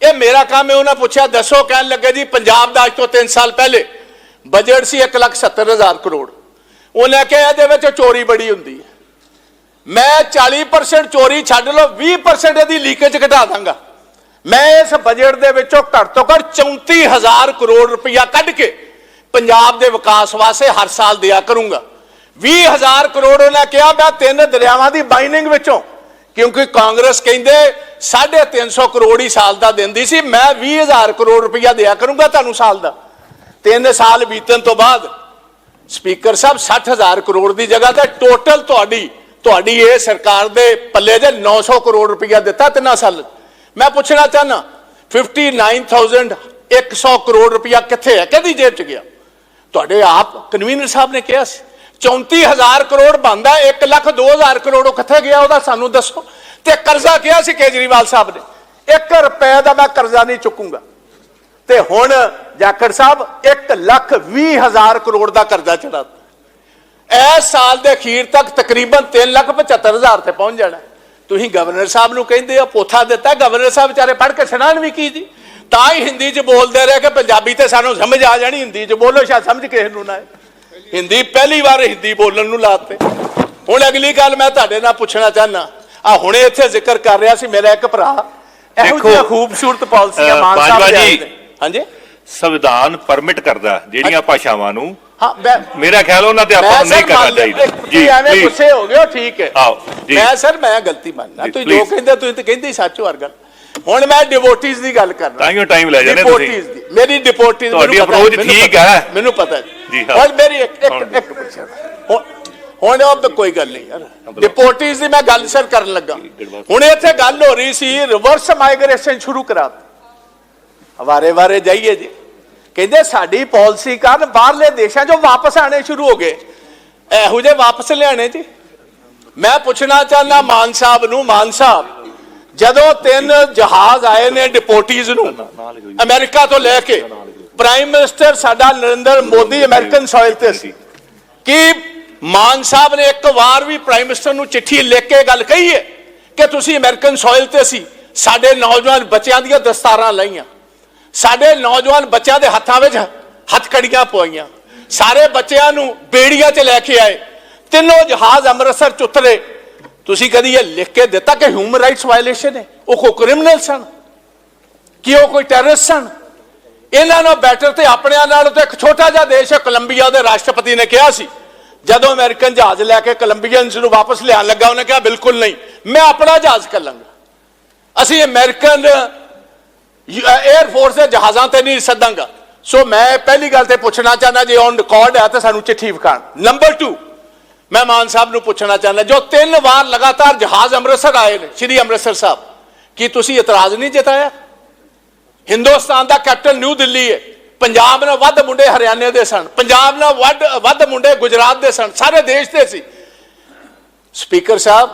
ਇਹ ਮੇਰਾ ਕੰਮ ਹੈ ਉਹਨਾਂ ਪੁੱਛਿਆ ਦੱਸੋ ਕਹਿਣ ਲੱਗੇ ਜੀ ਪੰਜਾਬ ਦਾ ਅੱਜ ਤੋਂ 3 ਸਾਲ ਪਹਿਲੇ ਬਜਟ ਸੀ 1,70,000 ਕਰੋੜ। ਉਹਨੇ ਕਿਹਾ ਇਹਦੇ ਵਿੱਚ ਚੋਰੀ ਬੜੀ ਹੁੰਦੀ ਹੈ। ਮੈਂ 40% ਚੋਰੀ ਛੱਡ ਲਓ 20% ਇਹਦੀ ਲੀਕੇਜ ਘਟਾ ਦਾਂਗਾ। ਮੈਂ ਇਸ ਬਜਟ ਦੇ ਵਿੱਚੋਂ ਘੱਟ ਤੋਂ ਘੱਟ 34000 ਕਰੋੜ ਰੁਪਇਆ ਕੱਢ ਕੇ ਪੰਜਾਬ ਦੇ ਵਿਕਾਸ ਵਾਸਤੇ ਹਰ ਸਾਲ ਦਿਆ ਕਰੂੰਗਾ। 20000 ਕਰੋੜ ਉਹਨੇ ਕਿਹਾ ਮੈਂ ਤਿੰਨ ਦਰਿਆਵਾਂ ਦੀ ਬਾਈਨਿੰਗ ਵਿੱਚੋਂ ਕਿਉਂਕਿ ਕਾਂਗਰਸ ਕਹਿੰਦੇ 350 ਕਰੋੜ ਹੀ ਸਾਲ ਦਾ ਦਿੰਦੀ ਸੀ, ਮੈਂ 20000 ਕਰੋੜ ਰੁਪਇਆ ਦਿਆ ਕਰੂੰਗਾ ਤੁਹਾਨੂੰ ਸਾਲ ਦਾ। ਤਿੰਨ ਸਾਲ ਬੀਤਣ ਤੋਂ ਬਾਅਦ ਸਪੀਕਰ ਸਾਹਿਬ 60000 ਕਰੋੜ ਦੀ ਜਗ੍ਹਾ ਤੇ ਟੋਟਲ ਤੁਹਾਡੀ ਤੁਹਾਡੀ ਇਹ ਸਰਕਾਰ ਦੇ ਪੱਲੇ ਦੇ 900 ਕਰੋੜ ਰੁਪਇਆ ਦਿੱਤਾ ਤਿੰਨਾਂ ਸਾਲ। ਮੈਂ ਪੁੱਛਣਾ ਚਾਹਨਾ 59100 ਕਰੋੜ ਰੁਪਇਆ ਕਿੱਥੇ ਹੈ? ਕਿਹਦੀ ਜੇਬ 'ਚ ਗਿਆ? ਤੁਹਾਡੇ ਆਪ ਕਨਵੀਨਰ ਸਾਹਿਬ ਨੇ ਕਿਹਾ ਸੀ। 34000 ਕਰੋੜ ਬੰਦਾ 1 ਲੱਖ 2000 ਕਰੋੜ ਉਹ ਕਿੱਥੇ ਗਿਆ ਉਹਦਾ ਸਾਨੂੰ ਦੱਸੋ। ਤੇ ਕਰਜ਼ਾ ਕਿਹਾ ਸੀ ਕੇਜਰੀਵਾਲ ਸਾਹਿਬ ਨੇ। 1 ਰੁਪਏ ਦਾ ਮੈਂ ਕਰਜ਼ਾ ਨਹੀਂ ਚੁੱਕੂਗਾ। ਤੇ ਹੁਣ ਜਾਖੜ ਸਾਹਿਬ 1 ਲੱਖ 20 ਹਜ਼ਾਰ ਕਰੋੜ ਦਾ ਕਰਜ਼ਾ ਚੜਾ ਇਸ ਸਾਲ ਦੇ ਅਖੀਰ ਤੱਕ ਤਕਰੀਬਨ 3 ਲੱਖ 75 ਹਜ਼ਾਰ ਤੇ ਪਹੁੰਚ ਜਾਣਾ। ਤੁਸੀਂ ਗਵਰਨਰ ਸਾਹਿਬ ਨੂੰ ਕਹਿੰਦੇ ਹੋ, ਪੋਥਾ ਦਿੱਤਾ, ਗਵਰਨਰ ਸਾਹਿਬ ਵਿਚਾਰੇ ਪੜ੍ਹ ਕੇ ਸੁਣਾਉਣ ਵੀ ਕੀ ਜੀ? ਤਾਂ ਹੀ ਹਿੰਦੀ 'ਚ ਬੋਲਦੇ ਰਹੇ ਕਿ ਪੰਜਾਬੀ ਤੇ ਸਾਨੂੰ ਸਮਝ ਆ ਜਾਣੀ, ਹਿੰਦੀ 'ਚ ਬੋਲੋ, ਸ਼ਾਇਦ ਸਮਝ ਕਿਸੇ ਨੂੰ ਨਾ ਆਏ। ਹਿੰਦੀ ਪਹਿਲੀ ਵਾਰ ਹਿੰਦੀ ਬੋਲਣ ਨੂੰ ਲਾਤੇ। ਹੁਣ ਅਗਲੀ ਗੱਲ ਮੈਂ ਤੁਹਾਡੇ ਨਾਲ ਪੁੱਛਣਾ ਚਾਹਨਾ ਆ ਹੁਣੇ ਇੱਥੇ ਜ਼ਿਕਰ ਕਰ ਰਿਹਾ ਸੀ ਮੇਰਾ ਇੱਕ ਭਰਾ। ਇਹੋ ਜਿਹੀਆਂ ਖੂਬਸੂਰਤ ਪਾਲਿਸੀਆਂ ਮਾਨ ਸਾਹਿਬ ਜੀ। ਹਾਂਜੀ? ਸੰਵਿਧਾਨ ਪਰਮਿਟ ਕਰਦਾ ਜਿਹੜੀਆਂ ਭਾਸ਼ਾਵਾਂ ਨੂੰ। ਹਾਂ ਮੇਰਾ ਖਿਆਲ ਉਹਨਾਂ ਤੇ ਆਪਾਂ ਨਹੀਂ ਕਰਨਾ ਚਾਹੀਦਾ। ਤੁਸੀਂ ਐਵੇਂ। ਗੁੱਸੇ ਹੋ ਗਏ ਹੋ ਠੀਕ ਹੈ। ਆਓ, ਜੀ। ਮੈਂ ਸਰ ਮੈਂ ਗਲਤੀ ਮੰਨਦਾ। ਜੀ, ਤੁਸੀਂ ਜੋ। ਕਹਿੰਦੇ ਤੁਸੀਂ ਤੇ ਕਹਿੰਦੇ ਸੱਚ ਹੋ ਹਰ ਗੱਲ। ਹੁਣ ਮੈਂ ਡਿਵੋਟੀਜ਼ ਦੀ ਗੱਲ ਕਰਨਾ ਤਾਂ ਹੀ ਟਾਈਮ ਲੈ ਜਾਂਦੇ ਤੁਸੀਂ। Devotees ਦੀ। ਮੇਰੀ ਡਿਪੋਰਟੀਜ਼ ਤੁਹਾਡੀ approach ਠੀਕ ਹੈ। ਮੈਨੂੰ ਪਤਾ ਜੀ, ਹਾਂ। ਮੇਰੀ ਇੱਕ ਇੱਕ ਪੁੱਛਣਾ ਹੁਣ- ਹੁਣ ਉਹ ਤਾਂ ਕੋਈ ਗੱਲ ਨਹੀਂ ਯਾਰ। ਡਿਪੋਰਟੀਜ਼ ਦੀ ਮੈਂ ਗੱਲ ਸਰ ਕਰਨ ਲੱਗਾ। ਹੁਣ ਇੱਥੇ ਗੱਲ ਹੋ ਰਹੀ ਸੀ ਰਿਵਰਸ ਮਾਈਗ੍ਰੇਸ਼ਨ ਸ਼ੁਰੂ ਕਰਾ ਹਵਾਰੇ ਵਾਰੇ ਜਾਈਏ ਜੀ। ਕਹਿੰਦੇ ਸਾਡੀ ਪਾਲਿਸੀ ਕਾਰਨ ਬਾਹਰਲੇ ਦੇਸ਼ਾਂ 'ਚੋਂ ਵਾਪਸ ਆਣੇ ਸ਼ੁਰੂ ਹੋ ਗਏ। ਇਹੋ ਜਿਹੇ ਵਾਪਸ ਲਿਆਣੇ ਜੀ। ਮੈਂ ਪੁੱਛਣਾ ਚਾਹੁੰਦਾ ਮਾਨ ਸਾਹਿਬ ਨੂੰ ਮਾਨ ਸਾਹਿਬ ਜਦੋਂ ਤਿੰਨ ਜਹਾਜ਼ ਆਏ ਨੇ ਡਿਪੋਰਟੀਜ਼ ਨੂੰ, ਅਮਰੀਕਾ ਤੋਂ ਲੈ ਕੇ ਪ੍ਰਾਈਮ ਮਿਨਿਸਟਰ ਸਾਡਾ ਨਰਿੰਦਰ ਮੋਦੀ ਅਮਰੀਕਨ ਸੋਇਲ ਤੇ ਸੀ। ਕਿ ਮਾਨ ਸਾਹਿਬ ਨੇ ਇੱਕ ਵਾਰ ਵੀ ਪ੍ਰਾਈਮ ਮਿਨਿਸਟਰ ਨੂੰ ਚਿੱਠੀ ਲਿਖ ਕੇ ਗੱਲ ਕਹੀ ਹੈ ਕਿ ਤੁਸੀਂ ਅਮਰੀਕਨ ਸੋਇਲ ਤੇ ਸੀ? ਸਾਡੇ ਨੌਜਵਾਨ ਬੱਚਿਆਂ ਦੀਆਂ ਦਸਤਾਰਾਂ ਲਾਈਆਂ। ਸਾਡੇ ਨੌਜਵਾਨ ਬੱਚਿਆਂ ਦੇ ਹੱਥਾਂ ਵਿੱਚ ਹੱਥਕੜੀਆਂ ਪਵਾਈਆਂ। ਸਾਰੇ ਬੱਚਿਆਂ ਨੂੰ ਬੇੜੀਆਂ 'ਚ ਲੈ ਕੇ ਆਏ। ਤਿੰਨੋਂ ਜਹਾਜ਼ ਅੰਮ੍ਰਿਤਸਰ 'ਚ ਉਤਰੇ। ਤੁਸੀਂ ਕਦੀ ਇਹ ਲਿਖ ਕੇ ਦਿੱਤਾ ਕਿ ਹਿਊਮਨ ਰਾਈਟਸ ਵਾਇਲੇਸ਼ਨ ਹੈ? ਉਹ ਕੋਈ ਕ੍ਰਿਮੀਨਲ ਸਨ ਕਿ ਉਹ ਕੋਈ ਟੈਰਰਿਸਟ ਸਨ ਇਹਨਾਂ ਨੂੰ ਬੈਟਰ ਤੇ ਆਪਣਿਆਂ ਨਾਲ ਤੇ ਇੱਕ ਛੋਟਾ ਜਿਹਾ ਦੇਸ਼ ਹੈ ਕੋਲੰਬੀਆ ਦੇ ਰਾਸ਼ਟਰਪਤੀ ਨੇ ਕਿਹਾ ਸੀ। ਜਦੋਂ ਅਮਰੀਕਨ ਜਹਾਜ਼ ਲੈ ਕੇ ਕੋਲੰਬੀਅਨਸ ਨੂੰ ਵਾਪਸ ਲਿਆਉਣ ਲੱਗਾ, ਉਹਨੇ ਕਿਹਾ, ਬਿਲਕੁਲ ਨਹੀਂ, ਮੈਂ ਆਪਣਾ ਜਹਾਜ਼ ਕਰ ਲਾਂਗਾ ਅਸੀਂ ਅਮਰੀਕਨ 에ਅਰ ਫੋਰਸ ਦੇ ਜਹਾਜ਼ਾਂ ਤੇ ਨਹੀਂ ਸੱਦਾਂਗਾ। ਸੋ ਮੈਂ ਪਹਿਲੀ ਗੱਲ ਤੇ ਪੁੱਛਣਾ ਚਾਹੁੰਦਾ, ਜੇ ਔਨ ਰਿਕਾਰਡ ਹੈ ਤਾਂ ਸਾਨੂੰ ਚਿੱਠੀ ਵਿਖਾਣ ਨੰਬਰ 2 ਮੈਂ ਮਾਨ ਸਾਹਿਬ ਨੂੰ ਪੁੱਛਣਾ ਚਾਹੁੰਦਾ, ਜੋ ਤਿੰਨ ਵਾਰ ਲਗਾਤਾਰ ਜਹਾਜ਼ ਅੰਮ੍ਰਿਤਸਰ ਆਏ ਨੇ, ਸ਼੍ਰੀ ਅੰਮ੍ਰਿਤਸਰ ਸਾਹਿਬ, ਕੀ ਤੁਸੀਂ ਇਤਰਾਜ਼ ਨਹੀਂ ਜਤਾਇਆ? ਹਿੰਦੁਸਤਾਨ ਦਾ ਕੈਪੀਟਲ ਨਿਊ ਦਿੱਲੀ ਹੈ ਪੰਜਾਬ ਨਾਲ ਵੱਧ ਮੁੰਡੇ ਹਰਿਆਣੇ ਦੇ ਸਨ, ਪੰਜਾਬ ਨਾਲ ਵੱਧ ਵੱਧ ਮੁੰਡੇ ਗੁਜਰਾਤ ਦੇ ਸਨ, ਸਾਰੇ ਦੇਸ਼ ਦੇ ਸੀ। ਸਪੀਕਰ ਸਾਹਿਬ,